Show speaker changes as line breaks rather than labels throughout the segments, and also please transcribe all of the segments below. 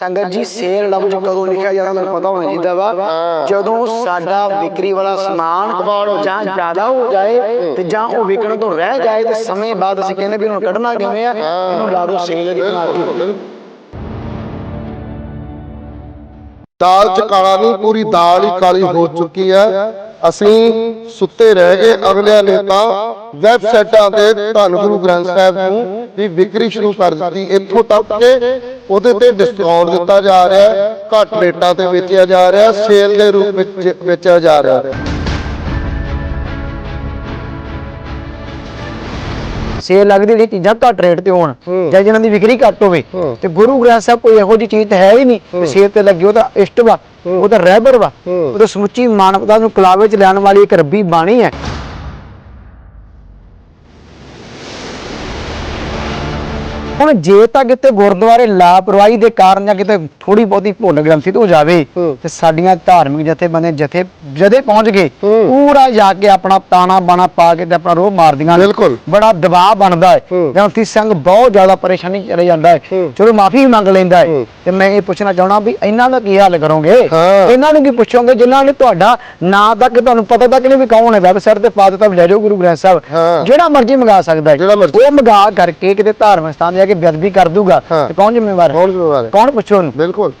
ਸੰਗਤ ਜੀ ਸੇਲ ਲਫ਼ਜ਼ ਕਦੋਂ ਲਿਖਿਆ ਜਾਂਦਾ ਮੈਨੂੰ ਪਤਾ ਹੋਣਾ ਚਾਹੀਦਾ ਵਾ। ਜਦੋਂ ਸਾਡਾ ਵਿਕਰੀ ਵਾਲਾ ਸਮਾਨ ਜਾਂ ਜ਼ਿਆਦਾ ਹੋ ਜਾਏ ਤੇ ਜਾਂ ਉਹ ਵਿਕਣ ਤੋਂ ਰਹਿ ਜਾਏ ਤੇ ਸਮੇਂ ਬਾਅਦ ਅਸੀਂ ਕਹਿੰਦੇ ਵੀ ਇਹਨੂੰ ਕੱਢਣਾ ਕਿਵੇਂ ਆ ਇਹਨੂੰ ਲਾ ਦਿਓ ਸੇਲ ਦੀ ਬਣਾ
ਦਾਲ ਚ ਕਾਲਾ ਨਹੀਂ ਪੂਰੀ ਦਾਲ ਹੀ ਕਾਲੀ ਹੋ ਚੁੱਕੀ ਹੈ। ਅਸੀਂ ਸੁੱਤੇ ਰਹਿ ਗਏ। ਅਗਲਿਆਂ ਨੇ ਤਾਂ ਵੈਬਸਾਈਟਾਂ ਤੇ ਧੰਨ ਗੁਰੂ ਗ੍ਰੰਥ ਸਾਹਿਬ ਨੂੰ ਵੀ ਵਿਕਰੀ ਸ਼ੁਰੂ ਕਰ ਦਿੱਤੀ। ਇੱਥੋਂ ਤੱਕ ਕਿ ਉਹਦੇ ਤੇ ਡਿਸਕਾਊਂਟ ਦਿੱਤਾ ਜਾ ਰਿਹਾ ਹੈ। ਘੱਟ ਰੇਟਾਂ ਤੇ ਵੇਚਿਆ ਜਾ ਰਿਹਾ ਸੇਲ ਦੇ ਰੂਪ ਵਿੱਚ ਵੇਚਿਆ ਜਾ ਰਿਹਾ
ਸੇਲ ਲੱਗਦੀ ਜਿਹੜੀ ਚੀਜ਼ਾਂ ਘੱਟ ਰੇਟ ਤੇ ਹੋਣ। ਜਾਂ ਜਿਹਨਾਂ ਦੀ ਵਿਕਰੀ ਘੱਟ ਹੋਵੇ। ਤੇ ਗੁਰੂ ਗ੍ਰੰਥ ਸਾਹਿਬ ਕੋਈ ਇਹੋ ਜਿਹੀ ਚੀਜ਼ ਹੈ ਹੀ ਨਹੀਂ ਸੇਲ ਤੇ ਲੱਗੀ ਉਹ ਤਾਂ ਇਸ਼ਟ ਵਾ ਉਹ ਤਾਂ ਰਹਿਬਰ ਵਾ। ਉਹ ਤਾਂ ਸਮੁੱਚੀ ਮਾਨਵਤਾ ਨੂੰ ਕਲਾਵੇ ਚ ਲੈਣ ਵਾਲੀ ਇੱਕ ਰੱਬੀ ਬਾਣੀ ਹੈ ਜੇ ਤਾਂ ਕਿਤੇ ਗੁਰਦੁਆਰੇ ਲਾਪਰਵਾਹੀ ਦੇ ਕਾਰਨ ਜਾਂ ਕਿਤੇ ਥੋੜੀ ਬਹੁਤੀ ਭੁੱਲ ਗ੍ਰੰਥੀ ਤੋਂ ਜਾਵੇ। ਤੇ ਸਾਡੀਆਂ ਧਾਰਮਿਕ ਜਥੇਬੰਦੀਆਂ ਜਥੇ ਜਦੇ ਪਹੁੰਚ ਗਏ। ਪੂਰਾ ਜਾ ਕੇ ਆਪਣਾ ਤਾਣਾ ਬਾਣਾ ਪਾ ਕੇ ਤੇ ਆਪਣਾ ਰੋਹ ਮਾਰਦੀਆਂ
ਬਿਲਕੁਲ।
ਬੜਾ ਦਬਾਅ ਬਣਦਾ ਹੈ। ਗ੍ਰੰਥੀ ਸਿੰਘ ਬਹੁਤ ਜ਼ਿਆਦਾ ਪਰੇਸ਼ਾਨੀ ਚ ਚਲੇ ਜਾਂਦਾ ਹੈ। ਚਲੋ ਮਾਫੀ ਮੰਗ ਲੈਂਦਾ ਹੈ। ਤੇ ਮੈਂ ਇਹ ਪੁੱਛਣਾ ਚਾਹਣਾ ਵੀ ਇਹਨਾਂ ਦਾ ਕੀ ਹੱਲ ਕਰੋਗੇ। ਇਹਨਾਂ ਨੂੰ ਕੀ ਪੁੱਛੋਗੇ ਜਿਨ੍ਹਾਂ ਨੇ ਤੁਹਾਡਾ ਨਾਂ ਤੱਕ ਤੁਹਾਨੂੰ ਪਤਾ ਤੱਕ ਨਹੀਂ ਵੀ ਕੌਣ ਹੈ ਵੈਬਸਾਈਟ ਤੇ ਪਾ ਦਿੱਤਾ ਲੈ ਜਾਓ ਗੁਰੂ ਗ੍ਰੰਥ ਸਾਹਿਬ। ਜਿਹੜਾ ਮਰਜ਼ੀ ਮੰਗਾ ਸਕਦਾ ਹੈ। ਉਹ ਮੰਗਾ ਕਰਕੇ ਕਿਤੇ ਧਾਰਮਿਕ ਸਥਾਨ ਜਾ ਕੇ ਬੇਅਦਬੀ ਕਰ ਦੂਗਾ
ਹਾਂ।
ਤੇ ਕੌਣ ਜ਼ਿੰਮੇਵਾਰ ਹੈ?
ਕੌਣ ਜ਼ਿੰਮੇਵਾਰ ਹੈ?
ਕੌਣ ਪੁੱਛੋ ਉਹਨੂੰ?
ਬਿਲਕੁਲ।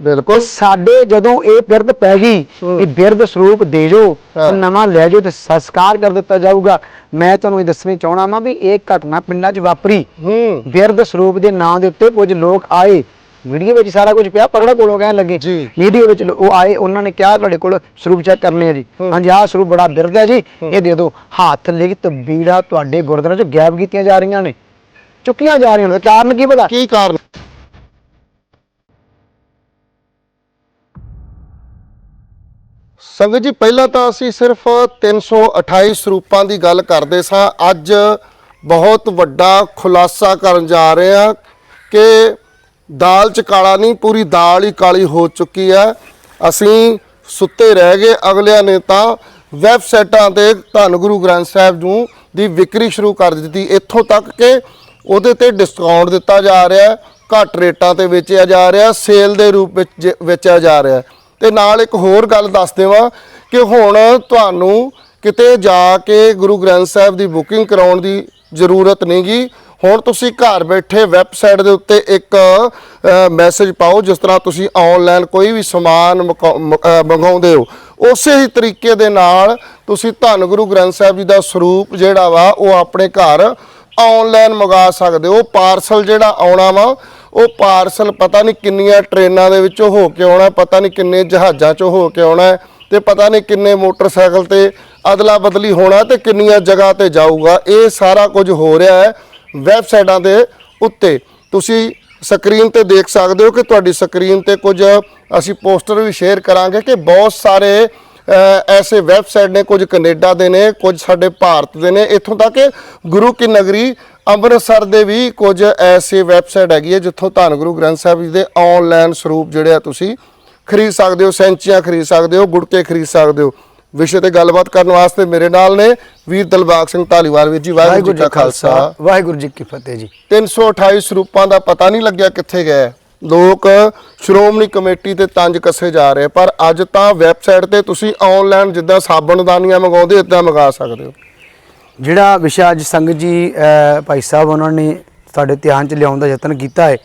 ਬਿਲਕੁਲ।
ਸਾਡੇ ਜਦੋਂ ਇਹ ਬਿਰਧ ਪੈ ਗਈ ਇਹ ਬਿਰਧ ਸਰੂਪ ਦੇ ਜੋ
ਹਾਂ।
ਨਵਾਂ ਲੈ ਜਾਓ ਤੇ ਸੰਸਕਾਰ ਕਰ ਦਿੱਤਾ ਜਾਊਗਾ। ਮੈਂ ਤੁਹਾਨੂੰ ਇਹ ਦੱਸਣੀ ਚਾਹਣਾ ਵਾਂ ਵੀ ਇਹ ਘਟਨਾ ਪਿੰਡਾਂ 'ਚ ਵਾਪਰੀ।
ਹੂੰ।
ਬਿਰਧ ਸਰੂਪ ਦੇ ਨਾਂ ਦੇ ਉੱਤੇ ਕੁਝ ਲੋਕ ਆਏ। ਵੀਡੀਓ ਵਿੱਚ ਸਾਰਾ ਕੁਝ ਪਿਆ ਪਕੜਾ ਕੋਲੋਂ ਕਹਿਣ ਲੱਗੇ।
ਜੀ।
ਵੀਡੀਓ ਵਿੱਚ ਲੋ- ਉਹ ਆਏ ਉਹਨਾਂ ਨੇ ਕਿਹਾ ਤੁਹਾਡੇ ਕੋਲ ਸਰੂਪ ਚੈੱਕ ਕਰਨੇ ਆ ਜੀ। ਹਾਂਜੀ ਆਹ ਸਰੂਪ ਬੜਾ ਬਿਰਧ ਹੈ ਜੀ ਇਹ ਦੇ ਦਿਓ। ਹੱਥ ਲਿਖਤ ਬੀੜਾ ਤੁਹਾਡੇ ਗੁਰਦੁਆਰੇ 'ਚ ਗਾਇਬ ਕੀਤੀਆਂ ਜਾ ਰਹੀਆਂ ਨੇ। ਚੁੱਕੀਆਂ ਜਾ ਰਹੀਆਂ ਨੇ। ਕਾਰਨ ਕੀ ਪਤਾ?
ਕੀ ਕਾਰਨ? ਸੰਗਤ ਜੀ ਪਹਿਲਾਂ ਤਾਂ ਅਸੀਂ ਸਿਰਫ 328 ਸਰੂਪਾਂ ਦੀ ਗੱਲ ਕਰਦੇ ਸਾਂ। ਅੱਜ ਬਹੁਤ ਵੱਡਾ ਖੁਲਾਸਾ ਕਰਨ ਜਾ ਰਹੇ ਹਾਂ ਕਿ ਦਾਲ ਚ ਕਾਲਾ ਨਹੀਂ, ਪੂਰੀ ਦਾਲ ਹੀ ਕਾਲੀ ਹੋ ਚੁੱਕੀ ਹੈ। ਅਸੀਂ ਸੁੱਤੇ ਰਹਿ ਗਏ ਅਗਲਿਆਂ ਨੇ ਤਾਂ ਵੈਬਸਾਈਟਾਂ ਤੇ ਧੰਨ ਗੁਰੂ ਗ੍ਰੰਥ ਸਾਹਿਬ ਨੂੰ ਦੀ ਵਿਕਰੀ ਸ਼ੁਰੂ ਕਰ ਦਿੱਤੀ। ਇੱਥੋਂ ਤੱਕ ਕਿ ਉਹਦੇ ਤੇ ਡਿਸਕਾਊਂਟ ਦਿੱਤਾ ਜਾ ਰਿਹਾ ਘੱਟ ਰੇਟਾਂ ਤੇ ਵੇਚਿਆ ਜਾ ਰਿਹਾ ਸੇਲ ਦੇ ਰੂਪ ਵਿੱਚ ਜ- ਵੇਚਿਆ ਜਾ ਰਿਹਾ ਤੇ ਨਾਲ ਇੱਕ ਹੋਰ ਗੱਲ ਦੱਸ ਦੇਵਾਂ ਕਿ ਹੁਣ ਤੁਹਾਨੂੰ ਕਿਤੇ ਜਾ ਕੇ ਗੁਰੂ ਗ੍ਰੰਥ ਸਾਹਿਬ ਦੀ ਬੁਕਿੰਗ ਕਰਾਉਣ ਦੀ ਜ਼ਰੂਰਤ ਨਹੀਂਗੀ। ਹੁਣ ਤੁਸੀਂ ਘਰ ਬੈਠੇ ਵੈਬਸਾਈਟ ਦੇ ਉੱਤੇ ਇੱਕ ਮੈਸੇਜ ਪਾਓ ਜਿਸ ਤਰ੍ਹਾਂ ਤੁਸੀਂ ਆਨਲਾਈਨ ਕੋਈ ਵੀ ਸਮਾਨ ਮੁਕਾ- ਮ- ਮੰਗਾਉਂਦੇ ਹੋ। ਉਸੇ ਹੀ ਤਰੀਕੇ ਦੇ ਨਾਲ ਤੁਸੀਂ ਧੰਨ ਗੁਰੂ ਗ੍ਰੰਥ ਸਾਹਿਬ ਜੀ ਦਾ ਸਰੂਪ ਜਿਹੜਾ ਵਾ ਉਹ ਆਪਣੇ ਘਰ ਆਨਲਾਈਨ ਮੰਗਾ ਸਕਦੇ ਹੋ। ਪਾਰਸਲ ਜਿਹੜਾ ਆਉਣਾ ਵਾ ਉਹ ਪਾਰਸਲ ਪਤਾ ਨਹੀਂ ਕਿੰਨੀਆਂ ਟ੍ਰੇਨਾਂ ਦੇ ਵਿੱਚੋਂ ਹੋ ਕੇ ਆਉਣਾ ਪਤਾ ਨਹੀਂ ਕਿੰਨੇ ਜਹਾਜ਼ਾਂ ਚੋਂ ਹੋ ਕੇ ਆਉਣਾ ਹੈ, ਤੇ ਪਤਾ ਨਹੀਂ ਕਿੰਨੇ ਮੋਟਰਸਾਈਕਲ ਤੇ ਅਦਲਾ ਬਦਲੀ ਹੋਣਾ ਤੇ ਕਿੰਨੀਆਂ ਜਗ੍ਹਾ ਤੇ ਜਾਊਗਾ। ਇਹ ਸਾਰਾ ਕੁਝ ਹੋ ਰਿਹਾ ਹੈ। ਵੈਬਸਾਈਟਾਂ ਦੇ ਉੱਤੇ। ਤੁਸੀਂ ਸਕਰੀਨ ਤੇ ਦੇਖ ਸਕਦੇ ਹੋ ਕਿ ਤੁਹਾਡੀ ਸਕਰੀਨ ਤੇ ਕੁਝ ਅਸੀਂ ਪੋਸਟਰ ਵੀ ਸ਼ੇਅਰ ਕਰਾਂਗੇ ਕਿ ਬਹੁਤ ਸਾਰੇ ਐਸੇ ਵੈਬਸਾਈਟ ਨੇ, ਕੁਝ ਕੈਨੇਡਾ ਦੇ ਨੇ, ਕੁਝ ਸਾਡੇ ਭਾਰਤ ਦੇ ਨੇ। ਇੱਥੋਂ ਤੱਕ ਗੁਰੂ ਕੀ ਨਗਰੀ ਅੰਮ੍ਰਿਤਸਰ ਦੇ ਵੀ ਕੁਝ ਐਸੇ ਵੈਬਸਾਈਟ ਹੈਗੀ ਹੈ ਜਿੱਥੋਂ ਧੰਨ ਗੁਰੂ ਗ੍ਰੰਥ ਸਾਹਿਬ ਜੀ ਦੇ ਆਨਲਾਈਨ ਸਰੂਪ ਜਿਹੜੇ ਆ ਤੁਸੀਂ ਖਰੀਦ ਸਕਦੇ ਹੋ, ਸੈਂਚੀਆਂ ਖਰੀਦ ਸਕਦੇ ਹੋ ਗੁੜਕੇ ਖਰੀਦ ਸਕਦੇ ਹੋ। ਵਿਸ਼ੇ ਤੇ ਗੱਲਬਾਤ ਕਰਨ ਵਾਸਤੇ ਮੇਰੇ ਨਾਲ ਨੇ ਵੀਰ ਦਲਬਾਗ ਸਿੰਘ ਧਾਲੀਵਾਲ ਵੀਰ ਜੀ ਵਾਹਿਗੁਰੂ ਜੀ ਕਾ ਖਾਲਸਾ
ਵਾਹਿਗੁਰੂ ਜੀ ਕੀ ਫਤਿਹ ਜੀ।
328 ਸਰੂਪਾਂ ਦਾ ਪਤਾ ਨਹੀਂ ਲੱਗਿਆ ਕਿੱਥੇ ਗਏ। ਲੋਕ ਸ਼੍ਰੋਮਣੀ ਕਮੇਟੀ ਤੇ ਤੰਜ ਕੱਸੇ ਜਾ ਰਹੇ ਪਰ ਅੱਜ ਤਾਂ ਵੈਬਸਾਈਟ ਤੇ ਤੁਸੀਂ ਆਨਲਾਈਨ ਜਿੱਦਾਂ ਸਾਬਣਦਾਨੀਆਂ ਮੰਗਾਉਂਦੇ ਇਦਾਂ ਮੰਗਾ ਸਕਦੇ ਹੋ।
ਜਿਹੜਾ ਵਿਸ਼ਾ ਅੱਜ ਸੰਗਤ ਜੀ ਭਾਈ ਸਾਹਿਬ ਉਹਨਾਂ ਨੇ ਸਾਡੇ ਧਿਆਨ ਚ ਲਿਆਉਣ ਦਾ ਯਤਨ ਕੀਤਾ ਹੈ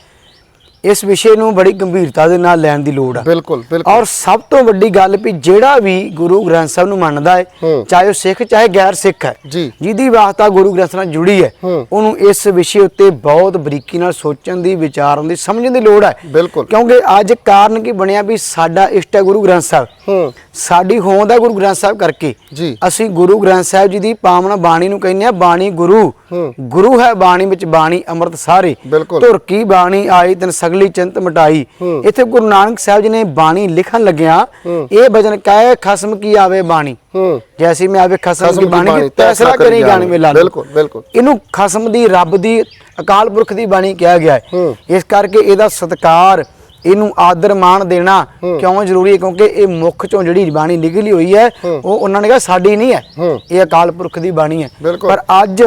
ਇਸ ਵਿਸ਼ੇ ਨੂੰ ਬੜੀ ਗੰਭੀਰਤਾ ਦੇ ਨਾਲ ਲੈਣ ਦੀ ਲੋੜ ਆ
ਬਿਲਕੁਲ ਬਿਲਕੁਲ
ਔਰ ਸਭ ਤੋਂ ਵੱਡੀ ਗੱਲ ਵੀ ਜਿਹੜਾ ਵੀ ਗੁਰੂ ਗ੍ਰੰਥ ਸਾਹਿਬ ਨੂੰ ਮੰਨਦਾ ਹੈ। ਚਾਹੇ ਉਹ ਸਿੱਖ ਚਾਹੇ ਗੈਰ ਸਿੱਖ ਹੈ। ਜਿਹਦੀ ਵਾਸਤਾ ਗੁਰੂ ਗ੍ਰੰਥ ਨਾਲ ਜੁੜੀ ਹੈ। ਉਹਨੂੰ ਇਸ ਵਿਸ਼ੇ ਉੱਤੇ ਬਹੁਤ ਬਰੀਕੀ ਨਾਲ ਸੋਚਣ ਦੀ ਵਿਚਾਰਨ ਦੀ ਸਮਝਣ ਦੀ ਲੋੜ ਹੈ
ਬਿਲਕੁਲ।
ਕਿਉਂਕਿ ਅੱਜ ਕਾਰਨ ਕੀ ਬਣਿਆ ਵੀ ਸਾਡਾ ਇਸ਼ਟ ਹੈ ਗੁਰੂ ਗ੍ਰੰਥ ਸਾਹਿਬ ਸਾਡੀ ਹੋਂਦ ਹੈ ਗੁਰੂ ਗ੍ਰੰਥ ਸਾਹਿਬ ਕਰਕੇ। ਅਸੀਂ ਗੁਰੂ ਗ੍ਰੰਥ ਸਾਹਿਬ ਜੀ ਦੀ ਪਾਵਨ ਬਾਣੀ ਨੂੰ ਕਹਿੰਦੇ ਆ ਬਾਣੀ ਗੁਰੂ। ਗੁਰੂ ਹੈ ਬਾਣੀ ਵਿੱਚ ਬਾਣੀ ਅੰਮ੍ਰਿਤ ਸਾਰੇ। ਧੁਰ ਕੀ ਬਾਣੀ ਆਈ ਤਨ ਸਗਲੀ ਚਿੰਤ ਮਟਾਈ। ਇੱਥੇ ਗੁਰੂ ਨਾਨਕ ਸਾਹਿਬ ਜੀ ਨੇ ਬਾਣੀ ਲਿਖਣ ਲੱਗਿਆ। ਇਹ ਭਜਨ ਕਾਇ ਖਸਮ ਕੀ ਆਵੇ ਬਾਣੀ ਜੈਸੀ ਮੈਂ ਆਵੇ ਖਸਮ ਦੀ ਬਾਣੀ ਕੀ ਤੈਸਰਾ ਕਰੀ ਗਾਣੀ ਮੇਲਾ
ਬਿਲਕੁਲ, ਬਿਲਕੁਲ।
ਇਹਨੂੰ ਖਸਮ ਦੀ ਰੱਬ ਦੀ ਅਕਾਲ ਪੁਰਖ ਦੀ ਬਾਣੀ ਕਿਹਾ ਗਿਆ ਹੈ। ਇਸ ਕਰਕੇ ਇਹਦਾ ਸਤਕਾਰ ਇਹਨੂੰ ਆਦਰ ਮਾਣ ਦੇਣਾ ਕਿਉਂ ਜ਼ਰੂਰੀ ਹੈ ਕਿਉਂਕਿ ਇਹ ਮੁੱਖ ਚੋਂ ਜਿਹੜੀ ਬਾਣੀ ਨਿਕਲੀ ਹੋਈ ਹੈ ਉਹ ਉਹਨਾਂ ਨੇ ਕਿਹਾ ਸਾਡੀ ਨਹੀਂ ਹੈ। ਇਹ ਅਕਾਲ ਪੁਰਖ ਦੀ ਬਾਣੀ ਹੈ। ਪਰ ਅੱਜ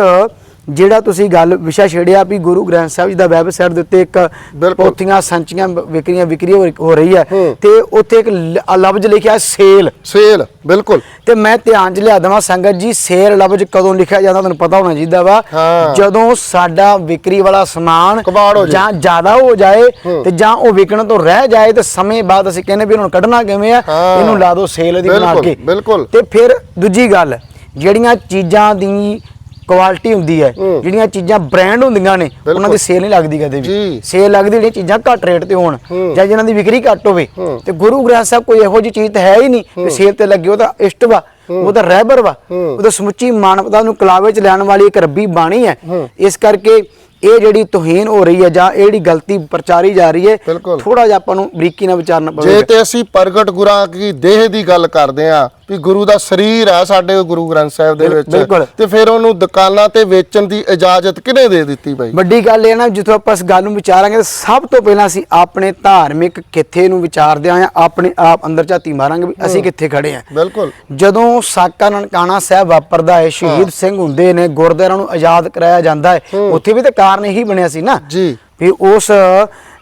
ਜਿਹੜਾ ਤੁਸੀਂ ਗੱਲ ਵਿਸ਼ਾ ਛੇੜਿਆ ਵੀ ਗੁਰੂ ਗ੍ਰੰਥ ਸਾਹਿਬ ਜੀ ਦਾ ਵੈਬਸਾਈਟ ਦੇ ਉੱਤੇ ਇੱਕ। ਪੋਥੀਆਂ ਸੰਚੀਆਂ ਵਿਕਰੀਆਂ ਵਿਕਰੀ ਹੋ- ਰਹੀ ਹੈ। ਤੇ ਉੱਥੇ ਇੱਕ ਲਫ਼ਜ਼ ਲਿਖਿਆ ਸੇਲ
ਸੇਲ ਬਿਲਕੁਲ
ਤੇ ਮੈਂ ਧਿਆਨ ਚ ਲਿਆ ਦੇਵਾਂ ਸੰਗਤ ਜੀ ਸੇਲ ਲਫ਼ਜ਼ ਕਦੋਂ ਲਿਖਿਆ ਜਾਂਦਾ ਤੁਹਾਨੂੰ ਪਤਾ ਹੋਣਾ ਚਾਹੀਦਾ ਵਾ। ਜਦੋਂ ਸਾਡਾ ਵਿਕਰੀ ਵਾਲਾ ਸਮਾਨ
ਕਬਾੜ ਹੋ ਜਾਏ।
ਜਾਂ ਜ਼ਿਆਦਾ ਹੋ ਜਾਏ ਤੇ ਜਾਂ ਉਹ ਵਿਕਣ ਤੋਂ ਰਹਿ ਜਾਏ ਤੇ ਸਮੇਂ ਬਾਅਦ ਅਸੀਂ ਕਹਿੰਦੇ ਵੀ ਇਹਨੂੰ ਕੱਢਣਾ ਕਿਵੇਂ ਆ। ਇਹਨੂੰ ਲਾ ਦਿਓ ਸੇਲ ਦੀ ਬਣਾ ਕੇ
ਬਿਲਕੁਲ।
ਤੇ ਫਿਰ ਦੂਜੀ ਗੱਲ ਜਿਹੜੀਆਂ ਚੀਜ਼ਾਂ ਦੀ ਕੁਆਲਿਟੀ ਹੁੰਦੀ ਹੈ। ਜਿਹੜੀਆਂ ਚੀਜ਼ਾਂ ਬ੍ਰਾਂਡ ਹੁੰਦੀਆਂ ਨੇ ਉਹਨਾਂ। ਦੀ ਸੇਲ ਨਹੀਂ ਲੱਗਦੀ ਕਦੇ
ਜੀ।
ਵੀ ਸੇਲ ਲੱਗਦੀ ਜਿਹੜੀਆਂ ਚੀਜ਼ਾਂ ਘੱਟ ਰੇਟ ਤੇ ਹੋਣ। ਜਾਂ ਜਿਨ੍ਹਾਂ ਦੀ ਵਿਕਰੀ ਘੱਟ ਹੋਵੇ। ਤੇ ਗੁਰੂ ਗ੍ਰੰਥ ਸਾਹਿਬ ਕੋਈ ਇਹੋ ਜਿਹੀ ਚੀਜ਼ ਤਾਂ ਹੈ ਹੀ ਨਹੀਂ ਕਿ ਸੇਲ ਤੇ ਲੱਗੇ ਉਹਦਾ ਇਸ਼ਟ ਵਾ ਉਹਦਾ ਰਹਿਬਰ ਵਾ। ਉਹਦਾ ਸਮੁੱਚੀ ਮਾਨਵਤਾ ਨੂੰ ਕਲਾਵੇ ਚ ਲੈਣ ਵਾਲੀ ਇੱਕ ਰੱਬੀ ਬਾਣੀ ਹੈ। ਇਸ ਕਰਕੇ ਇਹ ਜਿਹੜੀ ਤੋਹੀਨ ਹੋ ਰਹੀ ਹੈ ਜਾਂ ਇਹ ਜਿਹੜੀ ਗਲਤੀ ਪ੍ਰਚਾਰੀ ਜਾ ਰਹੀ ਹੈ। ਥੋੜਾ ਜਿਹਾ ਆਪਾਂ ਨੂੰ ਬਰੀਕੀ ਨਾਲ ਵਿਚਾਰਨਾ
ਜੇ
ਪਵੇਗਾ
ਤੇ ਅਸੀਂ ਪ੍ਰਗਟ ਗੁਰਾਂ ਦੀ ਦੇਹ ਦੀ ਗੱਲ ਕਰਦੇ ਆ ਵੀ ਗੁਰੂ ਦਾ ਸਰੀਰ ਹੈ ਸਾਡੇ ਗੁਰੂ ਗ੍ਰੰਥ ਸਾਹਿਬ ਦੇ ਵਿੱਚ।
ਬਿਲਕੁਲ।
ਤੇ ਫਿਰ ਉਹਨੂੰ ਦੁਕਾਨਾਂ ਤੇ ਵੇਚਣ ਦੀ ਇਜਾਜ਼ਤ ਕਿਹਨੇ ਦੇ ਦਿੱਤੀ ਬਾਈ?
ਵੱਡੀ ਗੱਲ ਇਹ ਨਾ ਜਿੱਥੋਂ ਆਪਾਂ ਇਸ ਗੱਲ ਨੂੰ ਵਿਚਾਰਾਂਗੇ ਤਾਂ ਸਭ ਤੋਂ ਪਹਿਲਾਂ ਅਸੀਂ ਆਪਣੇ ਧਾਰਮਿਕ ਕਿੱਥੇ ਨੂੰ ਵਿਚਾਰਦੇ ਆਂ ਆਪਣੇ ਆਪ ਅੰਦਰ ਝਾਤੀ ਮਾਰਾਂਗੇ ਵੀ ਅਸੀਂ ਕਿੱਥੇ ਖੜੇ ਆਂ
ਬਿਲਕੁਲ।
ਜਦੋਂ ਸਾਕਾ ਨਨਕਾਣਾ ਸਾਹਿਬ ਵਾਪਰਦਾ ਹੈ ਸ਼ਹੀਦ ਸਿੰਘ ਹੁੰਦੇ ਨੇ ਗੁਰਦੁਆਰਾਂ ਨੂੰ ਆਜ਼ਾਦ ਕਰਾਇਆ ਜਾਂਦਾ ਹੈ। ਉੱਥੇ ਵੀ ਤਾਂ ਕਾਰਨ ਇਹੀ ਬਣਿਆ ਸੀ ਨਾ
ਜੀ।
ਵੀ ਉਸ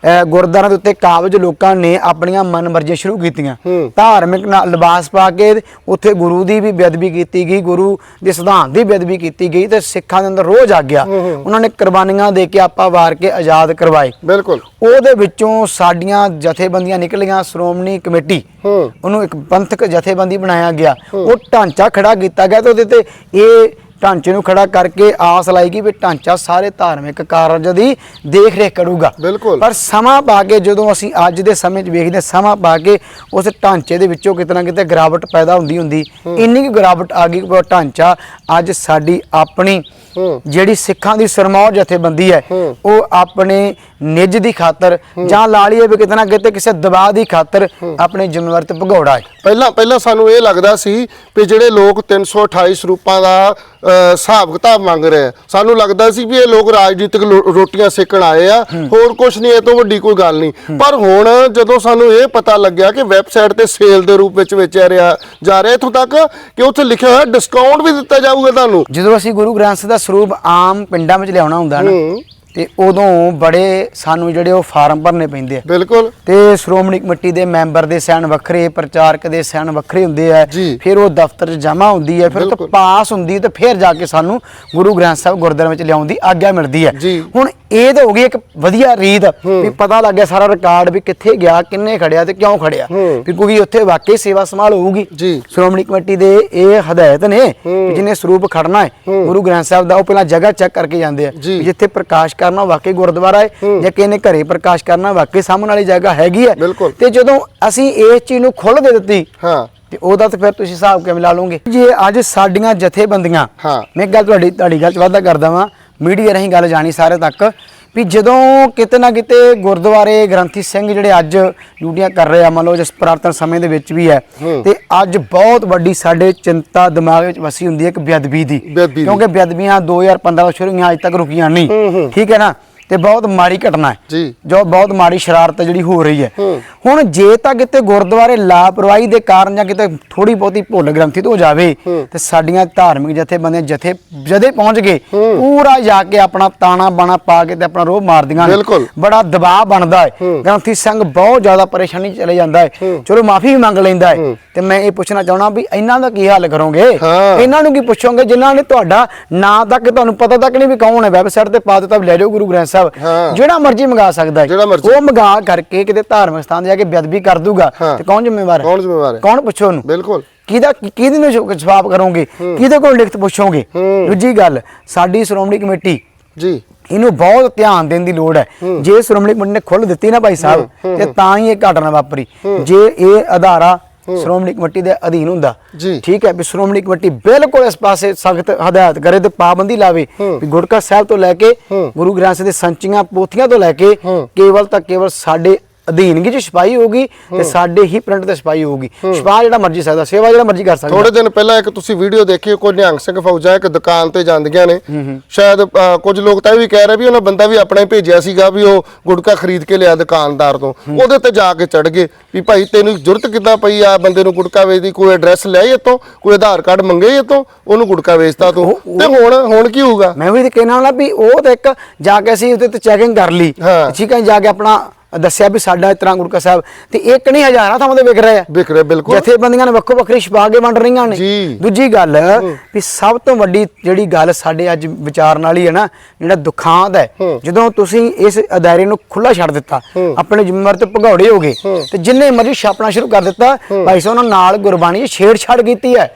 ਅਹ, ਗੁਰਦੁਆਰਾਂ ਦੇ ਉੱਤੇ ਕਾਬਜ ਲੋਕਾਂ ਨੇ ਆਪਣੀਆਂ ਮਨਮਰਜ਼ੀਆਂ ਸ਼ੁਰੂ ਕੀਤੀਆਂ। ਧਾਰਮਿਕ ਲਿਬਾਸ ਪਾ ਕੇ ਉੱਥੇ ਗੁਰੂ ਦੀ ਵੀ ਬੇਅਦਬੀ ਕੀਤੀ ਗਈ ਗੁਰੂ ਦੇ ਸਿਧਾਂਤ ਦੀ ਬੇਅਦਬੀ ਕੀਤੀ ਗਈ ਤੇ ਸਿੱਖਾਂ ਦੇ ਅੰਦਰ ਰੋਹ ਜਾਗ ਗਿਆ। ਉਹਨਾਂ ਨੇ ਕੁਰਬਾਨੀਆਂ ਦੇ ਕੇ ਆਪਾ ਵਾਰ ਕੇ ਆਜ਼ਾਦ ਕਰਵਾਏ।
ਬਿਲਕੁਲ।
ਉਹਦੇ ਵਿੱਚੋਂ ਸਾਡੀਆਂ ਜਥੇਬੰਦੀਆਂ ਨਿਕਲੀਆਂ ਸ਼੍ਰੋਮਣੀ ਕਮੇਟੀ। ਉਹਨੂੰ ਇੱਕ ਪੰਥਕ ਜਥੇਬੰਦੀ ਬਣਾਇਆ ਗਿਆ। ਉਹ ਢਾਂਚਾ ਖੜਾ ਕੀਤਾ ਗਿਆ ਤੇ ਉਹਦੇ ਤੇ ਇਹ ਢਾਂਚੇ ਨੂੰ ਖੜਾ ਕਰਕੇ ਆਸ ਲਾਈ ਗਈ ਵੀ ਢਾਂਚਾ ਸਾਰੇ ਧਾਰਮਿਕ ਕਾਰਜ ਦੀ ਦੇਖ ਰੇਖ ਕਰੂਗਾ
ਬਿਲਕੁਲ।
ਪਰ ਸਮਾਂ ਪਾ ਕੇ ਜਦੋਂ ਅਸੀਂ ਅੱਜ ਦੇ ਸਮੇਂ 'ਚ ਵੇਖਦੇ ਸਮਾਂ ਪਾ ਕੇ ਉਸ ਢਾਂਚੇ ਦੇ ਵਿੱਚੋਂ ਕਿਤੇ ਨਾ ਕਿਤੇ ਗਿਰਾਵਟ ਪੈਦਾ ਹੁੰਦੀ ਹੁੰਦੀ ਇੰਨੀ ਕੁ ਗਿਰਾਵਟ ਆ ਗਈ ਕਿ ਉਹ ਢਾਂਚਾ ਅੱਜ ਸਾਡੀ ਆਪਣੀ। ਜਿਹੜੀ ਸਿੱਖਾਂ ਦੀ ਸਰਮੌਰ ਜਥੇਬੰਦੀ ਹੈ। ਉਹ ਆਪਣੇ ਨਿੱਜ ਦੀ ਖਾਤਰ ਜਾਂ ਲਾ ਲਈਏ ਵੀ ਕਿਤੇ ਨਾ ਕਿਤੇ ਕਿਸੇ ਦਬਾਅ ਦੀ ਖਾਤਰ ਆਪਣੇ ਜ਼ਿੰਮੇਵਾਰ ਤੇ ਭਗੌੜਾ ਹੈ
ਪਹਿਲਾਂ ਪਹਿਲਾਂ ਸਾਨੂੰ ਇਹ ਲੱਗਦਾ ਸੀ ਵੀ ਜਿਹੜੇ ਲੋਕ 328 ਸਰੂਪਾਂ ਦਾ ਹਿਸਾਬ ਕਿਤਾਬ ਮੰਗ ਰਹੇ ਸਾਨੂੰ ਲੱਗਦਾ ਸੀ ਵੀ ਇਹ ਲੋਕ ਰਾਜਨੀਤਿਕ ਰੋਟੀਆਂ ਸੇਕਣ ਆਏ ਆ। ਹੋਰ ਕੁਝ ਨਹੀਂ ਇਹ ਤੋਂ ਵੱਡੀ ਕੋਈ ਗੱਲ ਨਹੀਂ। ਪਰ ਹੁਣ ਜਦੋਂ ਸਾਨੂੰ ਇਹ ਪਤਾ ਲੱਗਿਆ ਕਿ ਵੈਬਸਾਈਟ ਤੇ ਸੇਲ ਦੇ ਰੂਪ ਵਿੱਚ ਵੇਚਿਆ ਰਿਹਾ ਜਾ ਰਿਹਾ ਇੱਥੋਂ ਤੱਕ ਕਿ ਉੱਥੇ ਲਿਖਿਆ ਹੋਇਆ ਡਿਸਕਾਊਂਟ ਵੀ ਦਿੱਤਾ ਜਾਊਗਾ ਤੁਹਾਨੂੰ।
ਜਦੋਂ ਅਸੀਂ ਗੁਰੂ ਗ੍ਰੰਥ ਸਾਹਿਬ ਦਾ ਸਰੂਪ ਆਮ ਪਿੰਡਾਂ ਵਿੱਚ ਲਿਆਉਣਾ ਹੁੰਦਾ ਨਾ। ਤੇ ਉਦੋਂ ਬੜੇ ਸਾਨੂੰ ਜਿਹੜੇ ਉਹ ਫਾਰਮ ਭਰਨੇ ਪੈਂਦੇ ਆ
ਬਿਲਕੁਲ
ਤੇ ਸ਼੍ਰੋਮਣੀ ਕਮੇਟੀ ਦੇ ਮੈਂਬਰ ਦੇ ਸੈਨ ਵੱਖਰੇ ਪ੍ਰਚਾਰਕ ਦੇ ਸੈਨ ਵੱਖਰੇ ਹੁੰਦੇ ਆ
ਜੀ।
ਫਿਰ ਉਹ ਦਫ਼ਤਰ 'ਚ ਜਮ੍ਹਾਂ ਹੁੰਦੀ ਹੈ ਫਿਰ
ਬਿਲਕੁਲ।
ਪਾਸ ਹੁੰਦੀ ਤੇ ਫਿਰ ਜਾ ਕੇ ਸਾਨੂੰ ਗੁਰੂ ਗ੍ਰੰਥ ਸਾਹਿਬ ਗੁਰਦੁਆਰੇ ਵਿੱਚ ਲਿਆਉਣ ਦੀ ਆਗਿਆ ਮਿਲਦੀ ਹੈ
ਜੀ।
ਹੁਣ ਇਹ ਤਾਂ ਹੋ ਗਈ ਇੱਕ ਵਧੀਆ ਰੀਤ ਵੀ ਪਤਾ ਲੱਗ ਗਿਆ ਸਾਰਾ ਰਿਕਾਰਡ ਵੀ ਕਿੱਥੇ ਗਿਆ ਕਿੰਨੇ ਖੜਿਆ ਤੇ ਕਿਉਂ ਖੜਿਆ
ਹੂੰ।
ਵੀ ਕਿਉਂਕਿ ਉੱਥੇ ਵਾਕਈ ਸੇਵਾ ਸੰਭਾਲ ਹੋਊਗੀ
ਜੀ।
ਸ਼੍ਰੋਮਣੀ ਕਮੇਟੀ ਦੇ ਇਹ ਹਦਾਇਤ ਨੇ ਵੀ ਜਿਹਨੇ ਸਰੂਪ ਖੜਨਾ ਹੈ ਗੁਰੂ ਗ੍ਰੰਥ ਸਾਹਿਬ ਦਾ ਉਹ ਪਹਿਲਾਂ ਜਗ੍ਹਾ ਚੈੱਕ ਕਰਕੇ ਜਾਂਦੇ ਆ
ਜੀ।
ਵੀ ਜਿੱਥੇ ਪ੍ਰਕਾਸ਼ ਕਰਨਾ ਵਾਕਈ ਗੁਰਦੁਆਰਾ ਹੈ। ਜਾਂ ਕਿਸੇ ਨੇ ਘਰੇ ਪ੍ਰਕਾਸ਼ ਕਰਨਾ ਵਾਕਈ ਸਾਹਮਣੇ ਵਾਲੀ ਜਗ੍ਹਾ ਹੈਗੀ ਹੈ। ਤੇ ਜਦੋਂ ਅਸੀਂ ਇਸ ਚੀਜ਼ ਨੂੰ ਖੁੱਲ੍ਹ ਦੇ ਦਿੱਤੀ
ਹਾਂ।
ਤੇ ਉਹਦਾ ਤੇ ਫਿਰ ਤੁਸੀਂ ਹਿਸਾਬ ਕਿਵੇਂ ਲਾ ਲਓਗੇ? ਜੇ ਅੱਜ ਸਾਡੀਆਂ ਜਥੇਬੰਦੀਆਂ
ਹਾਂ।
ਮੈਂ ਇੱਕ ਗੱਲ ਤੁਹਾਡੀ ਤੁਹਾਡੀ ਗੱਲ 'ਚ ਵਾਧਾ ਕਰਦਾ ਵਾਂ। ਮੀਡੀਆ ਰਾਹੀਂ ਗੱਲ ਜਾਣੀ ਸਾਰੇ ਤੱਕ। ਵੀ ਜਦੋਂ ਕਿਤੇ ਨਾ ਕਿਤੇ ਗੁਰਦੁਆਰੇ ਗ੍ਰੰਥੀ ਸਿੰਘ ਜਿਹੜੇ ਅੱਜ ਡਿਊਟੀਆਂ ਕਰ ਰਹੇ ਆ ਮੰਨ ਲਓ ਜਿਸ ਪ੍ਰਾਰਥਨਾ ਸਮੇਂ ਦੇ ਵਿੱਚ ਵੀ ਹੈ। ਤੇ ਅੱਜ ਬਹੁਤ ਵੱਡੀ ਸਾਡੇ ਚਿੰਤਾ ਦਿਮਾਗ ਵਿੱਚ ਵਸੀ ਹੁੰਦੀ ਹੈ ਇੱਕ ਬੇਅਦਬੀ ਦੀ। ਕਿਉਂਕਿ ਬੇਅਦਬੀਆਂ 2015 ਤੋਂ ਸ਼ੁਰੂ ਹੋਈਆਂ ਅੱਜ ਤੱਕ ਰੁਕੀਆਂ ਨਹੀਂ ਠੀਕ ਹੈ ਨਾ ਤੇ ਬਹੁਤ ਮਾੜੀ ਘਟਨਾ ਹੈ।
ਜੀ।
ਜੋ ਬਹੁਤ ਮਾੜੀ ਸ਼ਰਾਰਤ ਜਿਹੜੀ ਹੋ ਰਹੀ ਹੈ। ਹੁਣ ਜੇ ਤਾਂ ਕਿਤੇ ਗੁਰਦੁਆਰੇ ਲਾਪਰਵਾਹੀ ਦੇ ਕਾਰਨ ਜਾਂ ਕਿਤੇ ਥੋੜੀ ਬਹੁਤੀ ਭੁੱਲ ਗ੍ਰੰਥੀ ਤੋਂ ਜਾਵੇ ਤੇ ਸਾਡੀਆਂ ਧਾਰਮਿਕ ਜਥੇਬੰਦੀਆਂ ਜਥੇ ਜਦੇ ਪਹੁੰਚ ਗਏ ਪੂਰਾ ਜਾ ਕੇ ਆਪਣਾ ਤਾਣਾ ਬਾਣਾ ਪਾ ਕੇ ਤੇ ਆਪਣਾ ਰੋਹ ਮਾਰਦੀਆਂ ਨੇ। ਬੜਾ ਦਬਾਅ ਬਣਦਾ ਹੈ। ਗ੍ਰੰਥੀ ਸਿੰਘ ਬਹੁਤ ਜ਼ਿਆਦਾ ਪਰੇਸ਼ਾਨੀ ਚਲੇ ਜਾਂਦਾ ਹੈ। ਚਲੋ ਮਾਫੀ ਵੀ ਮੰਗ ਲੈਂਦਾ ਹੈ। ਤੇ ਮੈਂ ਇਹ ਪੁੱਛਣਾ ਚਾਹਣਾ ਵੀ ਇਹਨਾਂ ਦਾ ਕੀ ਹੱਲ ਕਰੋਗੇ। ਇਹਨਾਂ ਨੂੰ ਕੀ ਪੁੱਛੋਗੇ? ਜਿਨ੍ਹਾਂ ਨੇ ਤੁਹਾਡਾ ਨਾਂ ਤੱਕ ਤੁਹਾਨੂੰ ਪਤਾ ਤੱਕ ਨਹੀਂ ਵੀ ਕੌਣ ਹੈ। ਵੈਬਸਾਈਟ ਤੇ ਪਾ ਦਿੱਤਾ ਲੈ ਜਾਓ ਗੁਰੂ ਗ੍ਰੰਥ ਸਾਹਿਬ। ਜਿਹੜਾ ਮਰਜ਼ੀ ਮੰਗਾ ਸਕਦਾ ਹੈ। ਉਹ ਮੰਗਾ ਕਰਕੇ ਕਿਤੇ ਧਾਰਮਿਕ ਸਥਾਨ ਤੇ ਜਾ ਕੇ ਬੇਅਦਬੀ ਕਰ ਦੂਗਾ। ਤੇ ਕੌਣ ਜ਼ਿੰਮੇਵਾਰ ਹੈ?
ਕੌਣ ਜ਼ਿੰਮੇਵਾਰ ਹੈ?
ਕੌਣ ਪੁੱਛੋ ਉਹਨੂੰ?
ਬਿਲਕੁਲ।
ਕਿਹਦਾ ਕਿਹਦੇ ਨੂੰ ਜਵਾਬ ਕਰੋਗੇ? ਕਿਹਦੇ ਕੋਲ ਲਿਖਤ ਪੁੱਛੋਗੇ? ਦੂਜੀ ਗੱਲ ਸਾਡੀ ਸ਼੍ਰੋਮਣੀ ਕਮੇਟੀ
ਜੀ।
ਇਹਨੂੰ ਬਹੁਤ ਧਿਆਨ ਦੇਣ ਦੀ ਲੋੜ ਹੈ। ਜੇ ਸ਼੍ਰੋਮਣੀ ਕਮੇਟੀ ਨੇ ਖੁੱਲ੍ਹ ਦਿੱਤੀ ਨਾ ਭਾਈ ਸਾਹਿਬ ਤੇ ਤਾਂ ਹੀ ਇਹ ਘਟਨਾ ਵਾਪਰੀ। ਜੇ ਇਹ ਅਧਾਰਾ ਸ਼੍ਰੋਮਣੀ ਕਮੇਟੀ ਦੇ ਅਧੀਨ ਹੁੰਦਾ। ਠੀਕ ਹੈ ਵੀ ਸ਼੍ਰੋਮਣੀ ਕਮੇਟੀ ਬਿਲਕੁਲ ਇਸ ਪਾਸੇ ਸਖਤ ਹਦਾਇਤ ਕਰੇ ਤੇ ਪਾਬੰਦੀ ਲਾਵੇ। ਵੀ ਗੁਰਕਾ ਸਾਹਿਬ ਤੋਂ ਲੈ ਕੇ ਗੁਰੂ ਗ੍ਰੰਥ ਸਾਹਿਬ ਦੇ ਸੰਚੀਆਂ ਪੋਥੀਆਂ ਤੋਂ ਲੈ ਕੇ ਕੇਵਲ ਤਾਂ ਕੇਵਲ ਸਾਡੇ ਅਧੀਨਗੀ ਚ ਛਪਾਈ ਹੋਊਗੀ ਤੇ ਸਾਡੇ ਹੀ ਪ੍ਰਿੰਟ ਤੇ ਛਪਾਈ ਹੋਊਗੀ। ਛਪਾ ਜਿਹੜਾ ਮਰਜ਼ੀ ਸਕਦਾ ਸੇਵਾ ਜਿਹੜਾ ਮਰਜ਼ੀ ਕਰ ਸਕਦਾ।
ਥੋੜੇ ਦਿਨ ਪਹਿਲਾਂ ਇੱਕ ਤੁਸੀਂ ਵੀਡੀਓ ਦੇਖੀ ਕੋਈ ਨਿਹੰਗ ਸਿੰਘ ਫੌਜਾਂ ਇੱਕ ਦੁਕਾਨ ਤੇ ਜਾਂਦੀਆਂ ਨੇ। ਸ਼ਾਇਦ ਕੁਝ ਲੋਕ ਤਾਂ ਇਹ ਵੀ ਕਹਿ ਰਹੇ ਵੀ ਉਹਨਾਂ ਬੰਦਾ ਵੀ ਆਪਣਾ ਹੀ ਭੇਜਿਆ ਸੀਗਾ ਵੀ ਉਹ ਗੁਟਕਾ ਖਰੀਦ ਕੇ ਲਿਆ ਦੁਕਾਨਦਾਰ ਤੋਂ। ਉਹਦੇ ਤੇ ਜਾ ਕੇ ਚੜ ਗਏ ਵੀ ਭਾਈ ਤੈਨੂੰ ਜ਼ਰੂਰਤ ਕਿੱਦਾਂ ਪਈ ਆ ਬੰਦੇ ਨੂੰ ਗੁਟਕਾ ਵੇਚਦੀ? ਕੋਈ ਐਡਰੈਸ ਲਿਆ ਇਤੋਂ ਕੋਈ ਆਧਾਰ ਕਾਰਡ ਮੰਗੇ ਇਤੋਂ ਉਹਨੂੰ ਗੁਟਕਾ ਵੇਚਤਾ ਤੂੰ। ਤੇ ਹੁਣ ਹੁਣ ਕੀ ਹੋਊਗਾ?
ਮੈਂ ਵੀ ਤੇ ਕਹਿਣਾ ਵਾਲਾ ਵੀ ਉਹ ਤੇ ਇੱਕ ਜਾ ਕੇ ਅਸੀਂ ਉਹਦੇ ਤੇ ਚੈਕਿੰਗ ਕਰ ਲਈ। ਠੀਕ ਹੈ ਜਾ ਕੇ ਆਪਣਾ ਦੱਸਿਆ ਵੀ ਸਾਡਾ ਇਸ ਤਰ੍ਹਾਂ ਗੁਰਕਾ ਸਾਹਿਬ ਤੇ ਇੱਕ ਨਹੀਂ ਹਜ਼ਾਰਾਂ ਥਾਵਾਂ ਤੇ ਵਿਕ ਰਿਹਾ ਹੈ
ਵਿਕ ਰਿਹਾ ਬਿਲਕੁਲ।
ਜਥੇਬੰਦੀਆਂ ਨੇ ਵੱਖੋ ਵੱਖਰੀ ਛਪਾ ਕੇ ਵੰਡ ਰਹੀਆਂ ਨੇ। ਦੂਜੀ ਗੱਲ ਵੀ ਸਭ ਤੋਂ ਵੱਡੀ ਜਿਹੜੀ ਗੱਲ ਸਾਡੇ ਅੱਜ ਵਿਚਾਰਨ ਵਾਲੀ ਹੈ ਨਾ ਜਿਹੜਾ ਦੁਖਾਂਤ ਹੈ ਜਦੋਂ ਤੁਸੀਂ ਇਸ ਅਦਾਰੇ ਨੂੰ ਖੁੱਲਾ ਛੱਡ ਦਿੱਤਾ ਆਪਣੇ ਜ਼ਿੰਮੇਵਾਰ ਤੇ ਭਗੌੜੇ ਹੋ ਗਏ ਤੇ ਜਿੰਨੇ ਮਰਜ਼ੀ ਛਾਪਣਾ ਸ਼ੁਰੂ ਕਰ ਦਿੱਤਾ ਭਾਈ ਸਾਹਿਬ ਉਹਨਾਂ ਨਾਲ ਗੁਰਬਾਣੀ ਛੇੜਛਾੜ ਕੀਤੀ ਹੈ।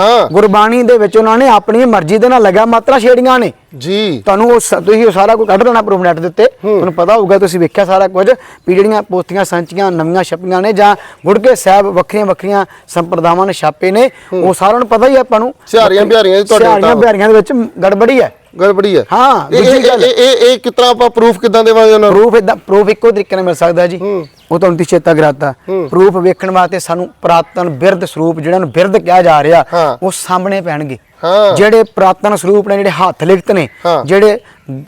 ਹਾਂ।
ਗੁਰਬਾਣੀ ਦੇ ਵਿੱਚ ਉਹਨਾਂ ਨੇ ਆਪਣੀ ਮਰਜ਼ੀ ਦੇ ਨਾਲ ਲਗਾ ਮਾਤਰਾ ਛੇੜੀਆਂ ਨੇ।
ਜੀ।
ਤੁਹਾਨੂੰ ਉਹ ਤੁਸੀਂ ਉਹ ਸਾਰਾ ਕੁਝ ਕੱਢ ਲੈਣਾ ਪ੍ਰੂਫ ਨੈਟ ਦੇ ਉੱਤੇ। ਤੁਹਾਨੂੰ ਪਤਾ ਹੋਊਗਾ ਤੁਸੀਂ ਵੇਖਿਆ ਸਾਰਾ ਕੁਝ ਵੀ ਜਿਹੜੀਆਂ ਪੋਥੀਆਂ ਸੰਚੀਆਂ ਨਵੀਆਂ ਛਪੀਆਂ ਨੇ ਜਾਂ ਗੁੜਕੇ ਸਾਹਿਬ ਵੱਖਰੀਆਂ ਵੱਖਰੀਆਂ ਸੰਪਰਦਾਵਾਂ ਨੇ ਛਾਪੇ ਨੇ ਉਹ ਸਾਰਿਆਂ ਨੂੰ ਪਤਾ ਹੀ ਆਪਾਂ ਨੂੰ।
ਸਿਹਾਰੀਆਂ ਬਿਹਾਰੀਆਂ 'ਚ ਤੁਹਾਡੇ
ਸਿਹਾਰੀਆਂ। ਬਿਹਾਰੀਆਂ ਦੇ ਵਿੱਚ ਗੜਬੜੀ ਹੈ।
ਗੜਬੜੀ ਹੈ।
ਹਾਂ,
ਇਹ
ਦੂਜੀ
ਇਹ-
ਗੱਲ-
ਇਹ ਇਹ ਇਹ ਕਿਤਨਾ ਆਪਾਂ ਪ੍ਰੂਫ ਕਿਦਾਂ ਦੇਵਾਂਗੇ ਉਹਨਾਂ ਨੂੰ?
ਪ੍ਰੂਫ ਇਦਾਂ ਪ੍ਰੂਫ ਇੱਕੋ ਤਰੀਕੇ ਨਾਲ ਮਿਲ ਸਕਦਾ ਜੀ। ਉਹ ਤੁਹਾਨੂੰ ਤੀ ਚੇਤਾ ਕਰਾਤਾ ਪ੍ਰੂਫ ਵੇਖਣ ਵਾਸਤੇ ਸਾਨੂੰ ਪ੍ਰਾਤਨ ਬਿਰਧ ਸਰੂਪ ਜਿਹੜਾ ਨੂੰ ਬਿਰਧ ਕਿਹਾ ਜਾ ਰਿਹਾ। ਉਹ ਸਾਹਮਣੇ ਪੈਣਗੇ। ਜਿਹੜੇ ਪ੍ਰਾਤਨ ਸਰੂਪ ਨੇ ਜਿਹੜੇ ਹੱਥ ਲਿਖਤ ਨੇ। ਜਿਹੜੇ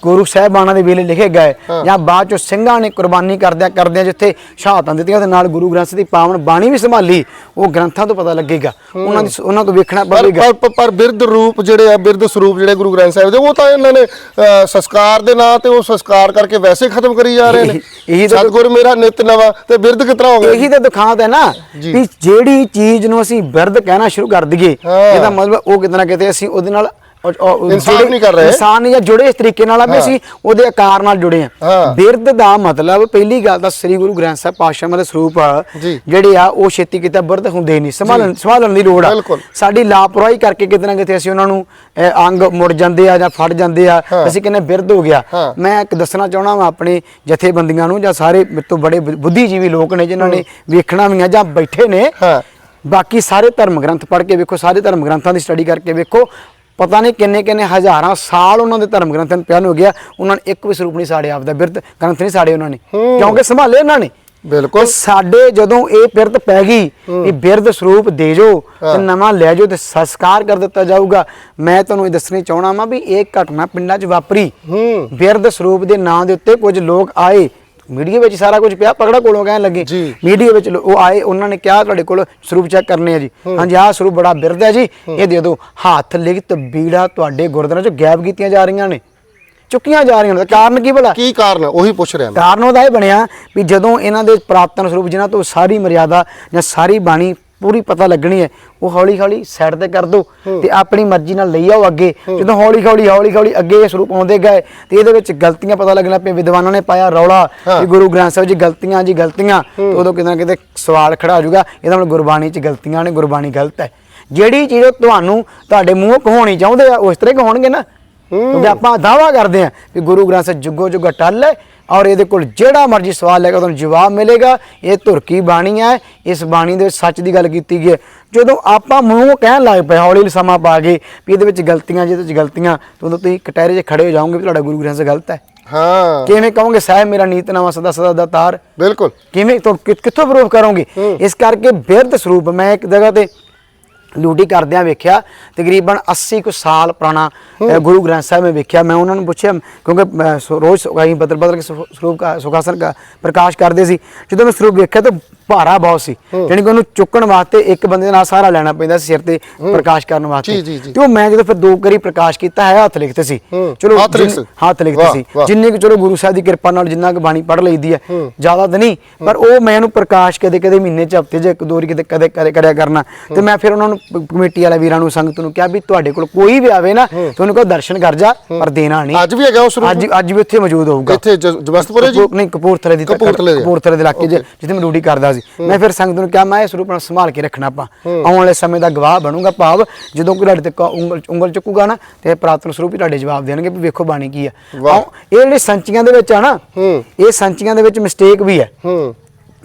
ਗੁਰੂ ਸਾਹਿਬਾਨਾਂ ਦੇ ਵੇਲੇ ਲਿਖੇ ਗਏ ਜਾਂ ਬਾਅਦ ਚੋਂ ਸਿੰਘਾਂ ਨੇ ਕੁਰਬਾਨੀ ਕਰਦਿਆਂ ਕਰਦਿਆਂ ਜਿੱਥੇ ਸ਼ਹਾਦਤਾਂ ਦਿੱਤੀਆਂ ਤੇ ਨਾਲ ਗੁਰੂ ਗ੍ਰੰਥ ਦੀ ਪਾਵਨ ਬਾਣੀ ਵੀ ਸੰਭਾਲੀ ਉਹ ਗ੍ਰੰਥਾਂ ਤੋਂ ਪਤਾ ਲੱਗੇਗਾ। ਉਹਨਾਂ ਦੀ ਉਹਨਾਂ ਤੋਂ ਵੇਖਣਾ ਪਵੇਗਾ।
ਪਰ- ਪਰ ਬਿਰਧ ਰੂਪ ਜਿਹੜੇ ਆ ਬਿਰਧ ਸਰੂਪ ਜਿਹੜੇ ਗੁਰੂ ਗ੍ਰੰਥ ਸਾਹਿਬ ਦੇ ਉਹ ਤਾਂ ਇਹਨਾਂ ਨੇ ਸੰਸਕਾਰ ਦੇ ਨਾਂ ਤੇ ਉਹ ਸੰਸਕਾਰ ਕਰਕੇ ਵੈਸੇ ਖਤਮ ਕਰੀ ਜਾ ਰਹੇ ਨੇ।
ਇਹੀ- ਤਾਂ-
ਸਤਿਗੁਰ ਮੇਰਾ ਨਿਤ ਨਵਾਂ ਤੇ ਬਿਰਧ ਕਿਤਨਾ ਹੋ ਗਿਆ?
ਇਹੀ ਤਾਂ ਦੁਖਾਂਤ ਹੈ ਨਾ। ਵੀ ਜਿਹੜੀ ਚੀਜ਼ ਨੂੰ ਅਸੀਂ ਬਿਰਧ ਕਹਿਣਾ ਸ਼ੁਰੂ ਕਰ ਦਈਏ। ਇਹਦਾ ਮਤਲਬ ਉਹ ਕਿਤੇ ਨਾ ਕਿਤੇ ਅਸੀਂ ਉਹਦੇ ਨਾਲ ਜੁੜੇ-
ਨਹੀਂ ਕਰ ਰਹੇ।
ਇਨਸਾਨ ਨਹੀਂ ਜਾਂ ਜੁੜੇ ਇਸ ਤਰੀਕੇ ਨਾਲ ਆ ਵੀ ਅਸੀਂ ਉਹਦੇ ਆਕਾਰ ਨਾਲ ਜੁੜੇ ਆ
ਹਾਂ।
ਬਿਰਧ ਦਾ ਮਤਲਬ ਪਹਿਲੀ ਗੱਲ ਤਾਂ ਸ੍ਰੀ ਗੁਰੂ ਗ੍ਰੰਥ ਸਾਹਿਬ ਪਾਤਸ਼ਾਹ ਦੇ ਸਰੂਪ। ਜਿਹੜੇ ਆ ਉਹ ਛੇਤੀ ਕਿਤੇ ਬਿਰਧ ਹੁੰਦੇ ਨਹੀਂ ਸੰਭਾਲਣ ਸੰਭਾਲਣ ਦੀ ਲੋੜ ਆ। ਸਾਡੀ ਲਾਪਰਵਾਹੀ ਕਰਕੇ ਕਿਤੇ ਨਾ ਕਿਤੇ ਅਸੀਂ ਉਹਨਾਂ ਨੂੰ ਅੰਗ ਮੁੜ ਜਾਂਦੇ ਆ ਜਾਂ ਫੜ ਜਾਂਦੇ ਆ ਅਸੀਂ ਕਹਿੰਦੇ ਬਿਰਧ ਹੋ ਗਿਆ। ਮੈਂ ਇੱਕ ਦੱਸਣਾ ਚਾਹਣਾ ਮੈਂ ਆਪਣੇ ਜਥੇਬੰਦੀਆਂ ਨੂੰ ਜਾਂ ਸਾਰੇ ਮੇਰੇ ਤੋਂ ਬੜੇ ਬੁੱਧੀਜੀਵੀ ਲੋਕ ਨੇ ਜਿਨ੍ਹਾਂ ਨੇ ਵੇਖਣਾ ਵੀ ਆ ਜਾਂ ਬੈਠੇ ਨੇ। ਬਾਕੀ ਸਾਰੇ ਧਰਮ ਗ੍ਰੰਥ ਪੜ੍ਹ ਕੇ ਵੇਖੋ ਸਾਰੇ ਧਰਮ ਗ੍ਰੰਥਾਂ ਦੀ ਸਟੱਡੀ ਕਰਕੇ ਵੇਖੋ ਪਤਾ ਨਹੀਂ ਕਿੰਨੇ ਕਿੰਨੇ ਹਜ਼ਾਰਾਂ ਸਾਲ ਉਹਨਾਂ ਦੇ ਧਰਮ ਗ੍ਰੰਥਾਂ ਨੂੰ ਪਿਆਨ ਹੋ ਗਿਆ ਉਹਨਾਂ ਨੇ ਇੱਕ ਵੀ ਸਰੂਪ ਨਹੀਂ ਸਾੜਿਆ ਆਪਦਾ ਬਿਰਧ ਗ੍ਰੰਥ ਨਹੀਂ ਸਾੜੇ ਉਹਨਾਂ ਨੇ। ਕਿਉਂਕਿ ਸੰਭਾਲੇ ਉਹਨਾਂ ਨੇ।
ਬਿਲਕੁਲ।
ਸਾਡੇ ਜਦੋਂ ਇਹ ਬਿਰਧ ਪੈ ਗਈ ਇਹ ਬਿਰਧ ਸਰੂਪ ਦੇ ਜੋ ਤੇ ਨਵਾਂ ਲੈ ਜਾਓ ਤੇ ਸੰਸਕਾਰ ਕਰ ਦਿੱਤਾ ਜਾਊਗਾ। ਮੈਂ ਤੁਹਾਨੂੰ ਇਹ ਦੱਸਣੀ ਚਾਹਣਾ ਵਾਂ ਵੀ ਇਹ ਘਟਨਾ ਪਿੰਡਾਂ 'ਚ ਵਾਪਰੀ।
ਹੂੰ।
ਬਿਰਧ ਸਰੂਪ ਦੇ ਨਾਂ ਦੇ ਉੱਤੇ ਕੁਝ ਲੋਕ ਆਏ। ਮੀਡੀਆ ਵਿੱਚ ਸਾਰਾ ਕੁਝ ਪਿਆ ਪਕੜਾ ਕੋਲੋਂ ਕਹਿਣ ਲੱਗੇ। ਮੀਡੀਆ ਵਿੱਚ ਉਹ ਆਏ ਉਹਨਾਂ ਨੇ ਕਿਹਾ ਤੁਹਾਡੇ ਕੋਲ ਸਰੂਪ ਚੈੱਕ ਕਰਨੇ ਆ ਜੀ। ਹਾਂਜੀ ਆਹ ਸਰੂਪ ਬੜਾ ਬਿਰਧ ਹੈ ਜੀ। ਇਹ ਦੇ ਦਿਓ। ਹੱਥ ਲਿਖਤ ਬੀੜਾ ਤੁਹਾਡੇ ਗੁਰਦੁਆਰਿਆਂ 'ਚੋਂ ਗਾਇਬ ਕੀਤੀਆਂ ਜਾ ਰਹੀਆਂ ਨੇ। ਚੁੱਕੀਆਂ ਜਾ ਰਹੀਆਂ ਨੇ। ਕਾਰਨ ਕੀ ਭਲਾ?
ਕੀ ਕਾਰਨ? ਉਹੀ ਪੁੱਛ ਰਿਹਾ ਮੈਂ।
ਕਾਰਨ ਉਹਦਾ ਇਹ ਬਣਿਆ ਵੀ ਜਦੋਂ ਇਹਨਾਂ ਦੇ ਪ੍ਰਾਪਤਨ ਸਰੂਪ ਜਿਨ੍ਹਾਂ ਤੋਂ ਸਾਰੀ ਮਰਿਆਦਾ ਜਾਂ ਸਾਰੀ ਬਾਣੀ ਪੂਰੀ ਪਤਾ ਲੱਗਣੀ ਹੈ। ਉਹ ਹੌਲੀ ਹੌਲੀ ਸਾਈਡ ਤੇ ਕਰ ਦੋ ਤੇ ਆਪਣੀ ਮਰਜ਼ੀ ਨਾਲ ਲਈ ਆਓ ਅੱਗੇ। ਜਦੋਂ ਹੌਲੀ ਹੌਲੀ ਹੌਲੀ ਹੌਲੀ ਅੱਗੇ ਇਹ ਸਰੂਪ ਆਉਂਦੇ ਗਏ ਤੇ ਇਹਦੇ ਵਿੱਚ ਗਲਤੀਆਂ ਪਤਾ ਲੱਗਣ ਲੱਗ ਪਈਆਂ ਵਿਦਵਾਨਾਂ ਨੇ ਪਾਇਆ ਰੌਲਾ ਕਿ ਗੁਰੂ ਗ੍ਰੰਥ ਸਾਹਿਬ ਜੀ ਗਲਤੀਆਂ ਜੀ ਗਲਤੀਆਂ। ਉਦੋਂ ਕਿਤੇ ਨਾ ਕਿਤੇ ਸਵਾਲ ਖੜਾ ਹੋ ਜਾਊਗਾ ਇਹਦਾ ਮਤਲਬ ਗੁਰਬਾਣੀ 'ਚ ਗਲਤੀਆਂ ਨੇ ਗੁਰਬਾਣੀ ਗਲਤ ਹੈ। ਜਿਹੜੀ ਚੀਜ਼ ਉਹ ਤੁਹਾਨੂੰ ਤੁਹਾਡੇ ਮੂੰਹੋਂ ਕਹਾਉਣੀ ਚਾਹੁੰਦੇ ਆ ਉਸ ਤਰ੍ਹਾਂ ਹੀ ਕਹਾਉਣਗੇ ਨਾ। ਕਿਉਂਕਿ ਆਪਾਂ ਦਾਵਾ ਕਰਦੇ ਹਾਂ ਵੀ ਗੁਰੂ ਗ੍ਰੰਥ ਸਾਹਿਬ ਜੁਗੋ ਜੁਗ ਅਟਲ ਹੈ ਔਰ ਇਹਦੇ ਕੋਲ ਜਿਹੜਾ ਮਰਜ਼ੀ ਸਵਾਲ ਲੈਗਾ ਤੁਹਾਨੂੰ ਜਵਾਬ ਮਿਲੇਗਾ। ਇਹ ਧੁਰਕੀ ਬਾਣੀ ਹੈ। ਇਸ ਬਾਣੀ ਦੇ ਵਿੱਚ ਸੱਚ ਦੀ ਗੱਲ ਕੀਤੀ ਗਈ ਹੈ। ਜਦੋਂ ਆਪਾਂ ਮੂੰਹੋਂ ਕਹਿਣ ਲੱਗ ਪਏ ਹੌਲੀ ਸਮਾਂ ਪਾ ਕੇ ਵੀ ਇਹਦੇ ਵਿੱਚ ਗਲਤੀਆਂ ਜਿਹਦੇ ਵਿੱਚ ਗਲਤੀਆਂ ਤਾਂ ਉਦੋਂ ਤੁਸੀਂ ਕਟਹਿਰੇ 'ਚ ਖੜੇ ਹੋ ਜਾਓਗੇ ਵੀ ਤੁਹਾਡਾ ਗੁਰੂ ਗ੍ਰੰਥ ਸਾਹਿਬ ਗਲਤ ਹੈ।
ਹਾਂ।
ਕਿਵੇਂ ਕਹੋਗੇ ਸਾਹਿਬ ਮੇਰਾ ਨੀਤ ਨਵਾਂ ਸਦਾ ਸਦਾ ਦਾ ਤਾਰ?
ਬਿਲਕੁਲ।
ਕਿਵੇਂ ਤੋਂ ਕਿ- ਕਿੱਥੋਂ ਪ੍ਰੂਫ ਕਰੋਗੇ? ਇਸ ਕਰਕੇ ਬਿਰਧ ਸਰੂਪ ਮੈਂ ਇੱਕ ਜਗ੍ਹਾ ਤੇ ਡਿਊਟੀ ਕਰਦਿਆਂ ਵੇਖਿਆ ਤਕਰੀਬਨ 80 ਕੁ ਸਾਲ ਪੁਰਾਣਾ ਗੁਰੂ ਗ੍ਰੰਥ ਸਾਹਿਬ ਮੈਂ ਵੇਖਿਆ। ਮੈਂ ਉਹਨਾਂ ਨੂੰ ਪੁੱਛਿਆ ਕਿਉਂਕਿ ਸੋ- ਰੋਜ਼ ਅਸੀਂ ਬਦਲ ਬਦਲ ਕੇ ਸਰੂਪ- ਸਰੂਪ ਦਾ ਸੁਖਾਸਨ ਦਾ ਪ੍ਰਕਾਸ਼ ਕਰਦੇ ਸੀ। ਜਦੋਂ ਮੈਂ ਸਰੂਪ ਵੇਖਿਆ ਤਾਂ ਭਾਰਾ ਬਹੁਤ ਸੀ। ਜਾਣੀ ਕਿ ਉਹਨੂੰ ਚੁੱਕਣ ਵਾਸਤੇ ਇੱਕ ਬੰਦੇ ਦਾ ਨਾਲ ਸਹਾਰਾ ਲੈਣਾ ਪੈਂਦਾ ਸੀ ਸਿਰ ਤੇ ਪ੍ਰਕਾਸ਼ ਕਰਨ ਵਾਸਤੇ।
ਜੀ, ਜੀ, ਜੀ।
ਤੇ ਉਹ ਮੈਂ ਜਦੋਂ ਫਿਰ ਦੋ ਕਰੀ ਪ੍ਰਕਾਸ਼ ਕੀਤਾ ਹੈ ਹੱਥ ਲਿਖਤ ਸੀ।
ਹੂੰ,
ਚਲੋ
ਹੱਥ ਲਿਖਤ
ਜਿੰਨ-
ਸੀ।
ਹੱਥ ਲਿਖਤ
ਵਾਹ,
ਸੀ।
ਵਾਹ।
ਜਿੰਨੇ ਕਿ ਚਲੋ ਗੁਰੂ ਸਾਹਿਬ ਦੀ ਕਿਰਪਾ ਨਾਲ ਜਿੰਨਾ ਕੁ ਬਾਣੀ ਪੜ੍ਹ ਲਈਦੀ ਹੈ ਜ਼ਿਆਦਾ ਤਾਂ ਨਹੀਂ। ਪਰ ਉਹ ਮੈਂ ਇਹਨੂੰ ਪ੍ਰਕਾਸ਼ ਕਦੇ ਕਦੇ ਮਹੀਨੇ ਚ ਹਫ਼ਤੇ 'ਚ ਇੱਕ ਦੋ ਵਾਰੀ ਕਿਤੇ ਕਦੇ ਕਦੇ ਕਰਿਆ ਕਰਨਾ। ਤੇ ਮੈਂ ਫਿਰ ਉਹਨਾਂ ਨੂੰ ਕਮੇਟੀ ਵਾਲੇ ਵੀਰਾਂ ਨੂੰ ਸੰਗਤ ਨੂੰ ਕਿਹਾ ਵੀ ਤੁਹਾਡੇ ਕੋਲ ਕੋਈ ਵੀ ਆਵੇ ਨਾ ਤੇ ਉਹਨੂੰ ਕਹੋ ਦਰਸ਼ਨ ਕਰ ਜਾ ਪਰ ਦੇਣਾ ਨਹੀਂ।
ਅੱਜ ਵੀ ਹੈਗਾ ਉਸ
ਅੱਜ ਅੱਜ ਵੀ ਉੱਥੇ ਮੌਜੂਦ ਹੋਊਗਾ।
ਇੱਥੇ ਜ- ਜਬਸਤਪੁਰੇ ਜੀ?
ਨਹੀਂ ਕਪੂਰਥਲੇ ਦੀ
ਕਪੂਰਥਲੇ ਦੇ।
ਕਪੂਰਥਲੇ ਦੇ ਇਲਾਕੇ ਜਿੱਥੇ ਮੈਂ ਡਿਊਟੀ ਕਰਦਾ ਸੀ। ਮੈਂ ਫਿਰ ਸੰਗਤ ਨੂੰ ਕਿਹਾ ਮੈਂ ਇਸ ਰੂਪ ਨਾਲ ਸੰਭਾਲ ਕੇ ਰੱਖਣਾ ਆਪਾਂ। ਆਉਣ ਵਾਲੇ ਸਮੇਂ ਦਾ ਗਵਾਹ ਬਣੂਗਾ ਭਾਵ ਜਦੋਂ ਕੋਈ ਤੁਹਾਡੇ ਤੇ ਉਂਗਲ ਉਂਗਲ ਚੁੱਕੂਗਾ ਨਾ ਤੇ ਪ੍ਰਾਤਨ ਸਰੂਪ ਹੀ ਤੁਹਾਡੇ ਜਵਾਬ ਦੇਣਗੇ ਵੀ ਵੇਖੋ ਬਾਣੀ ਕੀ ਆ। ਇਹ ਜਿਹੜੇ ਸੰਚੀਆਂ ਦੇ ਵਿੱਚ ਆ ਨਾ। ਇਹ ਸੰਚੀਆਂ ਦੇ ਵਿੱਚ ਮਿਸਟੇਕ ਵੀ ਹੂੰ।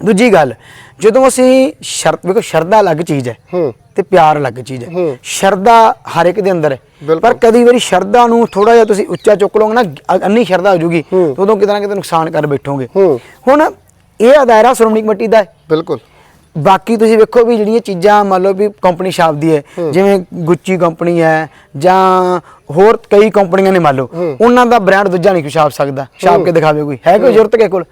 ਦੂਜੀ ਗੱਲ ਜਦੋਂ ਅਸੀਂ ਸ਼ਰਤ ਵੇਖੋ ਸ਼ਰਧਾ ਅਲੱਗ ਚੀਜ਼ ਹੈ
ਹੂੰ।
ਤੇ ਪਿਆਰ ਅਲੱਗ ਚੀਜ਼ ਹੈ। ਸ਼ਰਧਾ ਹਰ ਇੱਕ ਦੇ ਅੰਦਰ ਹੈ। ਪਰ ਕਦੀ ਵਾਰੀ ਸ਼ਰਧਾ ਨੂੰ ਥੋੜਾ ਜਿਹਾ ਤੁਸੀਂ ਉੱਚਾ ਚੁੱਕ ਲਓਗੇ ਨਾ ਅੰਨੀ ਸ਼ਰਧਾ ਹੋ ਜੂਗੀ ਉਦੋਂ ਕਿਤੇ ਨਾ ਕਿਤੇ ਨੁਕਸਾਨ ਕਰ ਬੈਠੋਗੇ।
ਹੂੰ।
ਹੁਣ ਇਹ ਅਦਾਇਰਾ ਸ਼੍ਰੋਮਣੀ ਕਮੇਟੀ ਦਾ ਹੈ।
ਬਿਲਕੁਲ।
ਬਾਕੀ ਤੁਸੀਂ ਵੇਖੋ ਵੀ ਜਿਹੜੀਆਂ ਚੀਜ਼ਾਂ ਮੰਨ ਲਓ ਵੀ ਕੰਪਨੀ ਛਾਪਦੀ ਹੈ ਜਿਵੇਂ ਗੁੱਚੀ ਕੰਪਨੀ ਹੈ ਜਾਂ ਹੋਰ ਕਈ ਕੰਪਨੀਆਂ ਨੇ ਮੰਨ ਲਓ ਉਹਨਾਂ ਦਾ ਬ੍ਰਾਂਡ ਦੂਜਾ ਨਹੀਂ ਕੋਈ ਛਾਪ ਸਕਦਾ। ਛਾਪ ਕੇ ਦਿਖਾਵੇ ਕੋਈ। ਹੈ ਕੋਈ ਜ਼ਰੂਰਤ ਕਿਸੇ ਕੋਲ।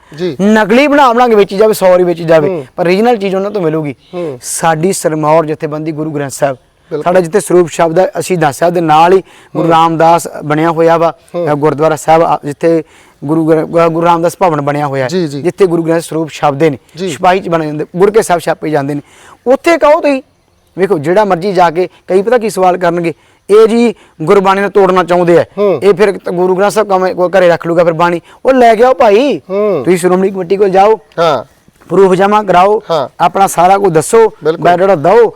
ਨਕਲੀ ਬਣਾ ਬਣਾਗੇ ਵੇਚੀ ਜਾਵੇ 100 ਹੀ ਵੇਚੀ ਜਾਵੇ ਪਰ ਰੀਜਨਲ ਚੀਜ਼ ਉਹਨਾਂ ਤੋਂ ਮਿਲੂਗੀ। ਸਾਡੀ ਸਰਮੌਰ ਜਥੇਬੰਦੀ ਗੁਰੂ ਗ੍ਰੰਥ ਸਾਹਿਬ ਸਾਡਾ ਜਿੱਥੇ ਸਰੂਪ ਸ਼ਬਦ ਅਸੀਂ ਦੱਸ ਸਾਹਿਬ ਦੇ ਨਾਲ ਹੀ ਗੁਰੂ ਰਾਮਦਾਸ ਬਣਿਆ ਹੋਇਆ ਵਾ ਗੁਰਦੁਆਰਾ ਸਾਹਿਬ ਜਿੱਥੇ ਗੁਰੂ ਗ੍ਰੰ- ਗੁਰੂ ਰਾਮਦਾਸ ਭਵਨ ਬਣਿਆ ਹੋਇਆ
ਜੀ,
ਹੈ
ਜੀ।
ਜਿੱਥੇ ਗੁਰੂ ਗ੍ਰੰਥ ਸਰੂਪ ਛਾਪਦੇ ਨੇ
ਜੀ।
ਸਿਪਾਹੀ ਚ ਬਣੇ ਜਾਂਦੇ ਗੁਰਕੇ ਸਾਹਿਬ ਛਾਪੇ ਜਾਂਦੇ ਨੇ ਉੱਥੇ ਕਹੋ ਤੁਸੀਂ ਵੇਖੋ ਜਿਹੜਾ ਮਰਜ਼ੀ ਜਾ ਕੇ ਕਈ ਪਤਾ ਕੀ ਸਵਾਲ ਕਰਨਗੇ ਇਹ ਜੀ ਗੁਰਬਾਣੀ ਨੂੰ ਤੋੜਨਾ ਚਾਹੁੰਦੇ ਆ
ਹੂੰ।
ਇਹ ਫਿਰ ਤਾਂ ਗੁਰੂ ਗ੍ਰੰਥ ਸਾਹਿਬ ਕਮ ਕੋ ਘਰੇ ਰੱਖ ਲੂਗਾ ਫਿਰ ਬਾਣੀ ਉਹ ਲੈ ਕੇ ਆਓ ਭਾਈ
ਹੂੰ।
ਤੁਸੀਂ ਸ਼੍ਰੋਮਣੀ ਕਮੇਟੀ ਕੋਲ ਜਾਓ
ਹਾਂ
ਪ੍ਰੂਫ ਜਮਾ ਕਰਾਓ। ਆਪਣਾ ਸਾਰਾ ਕੁਝ ਦੱਸੋ। ਬੈਡੜਾ ਦਓ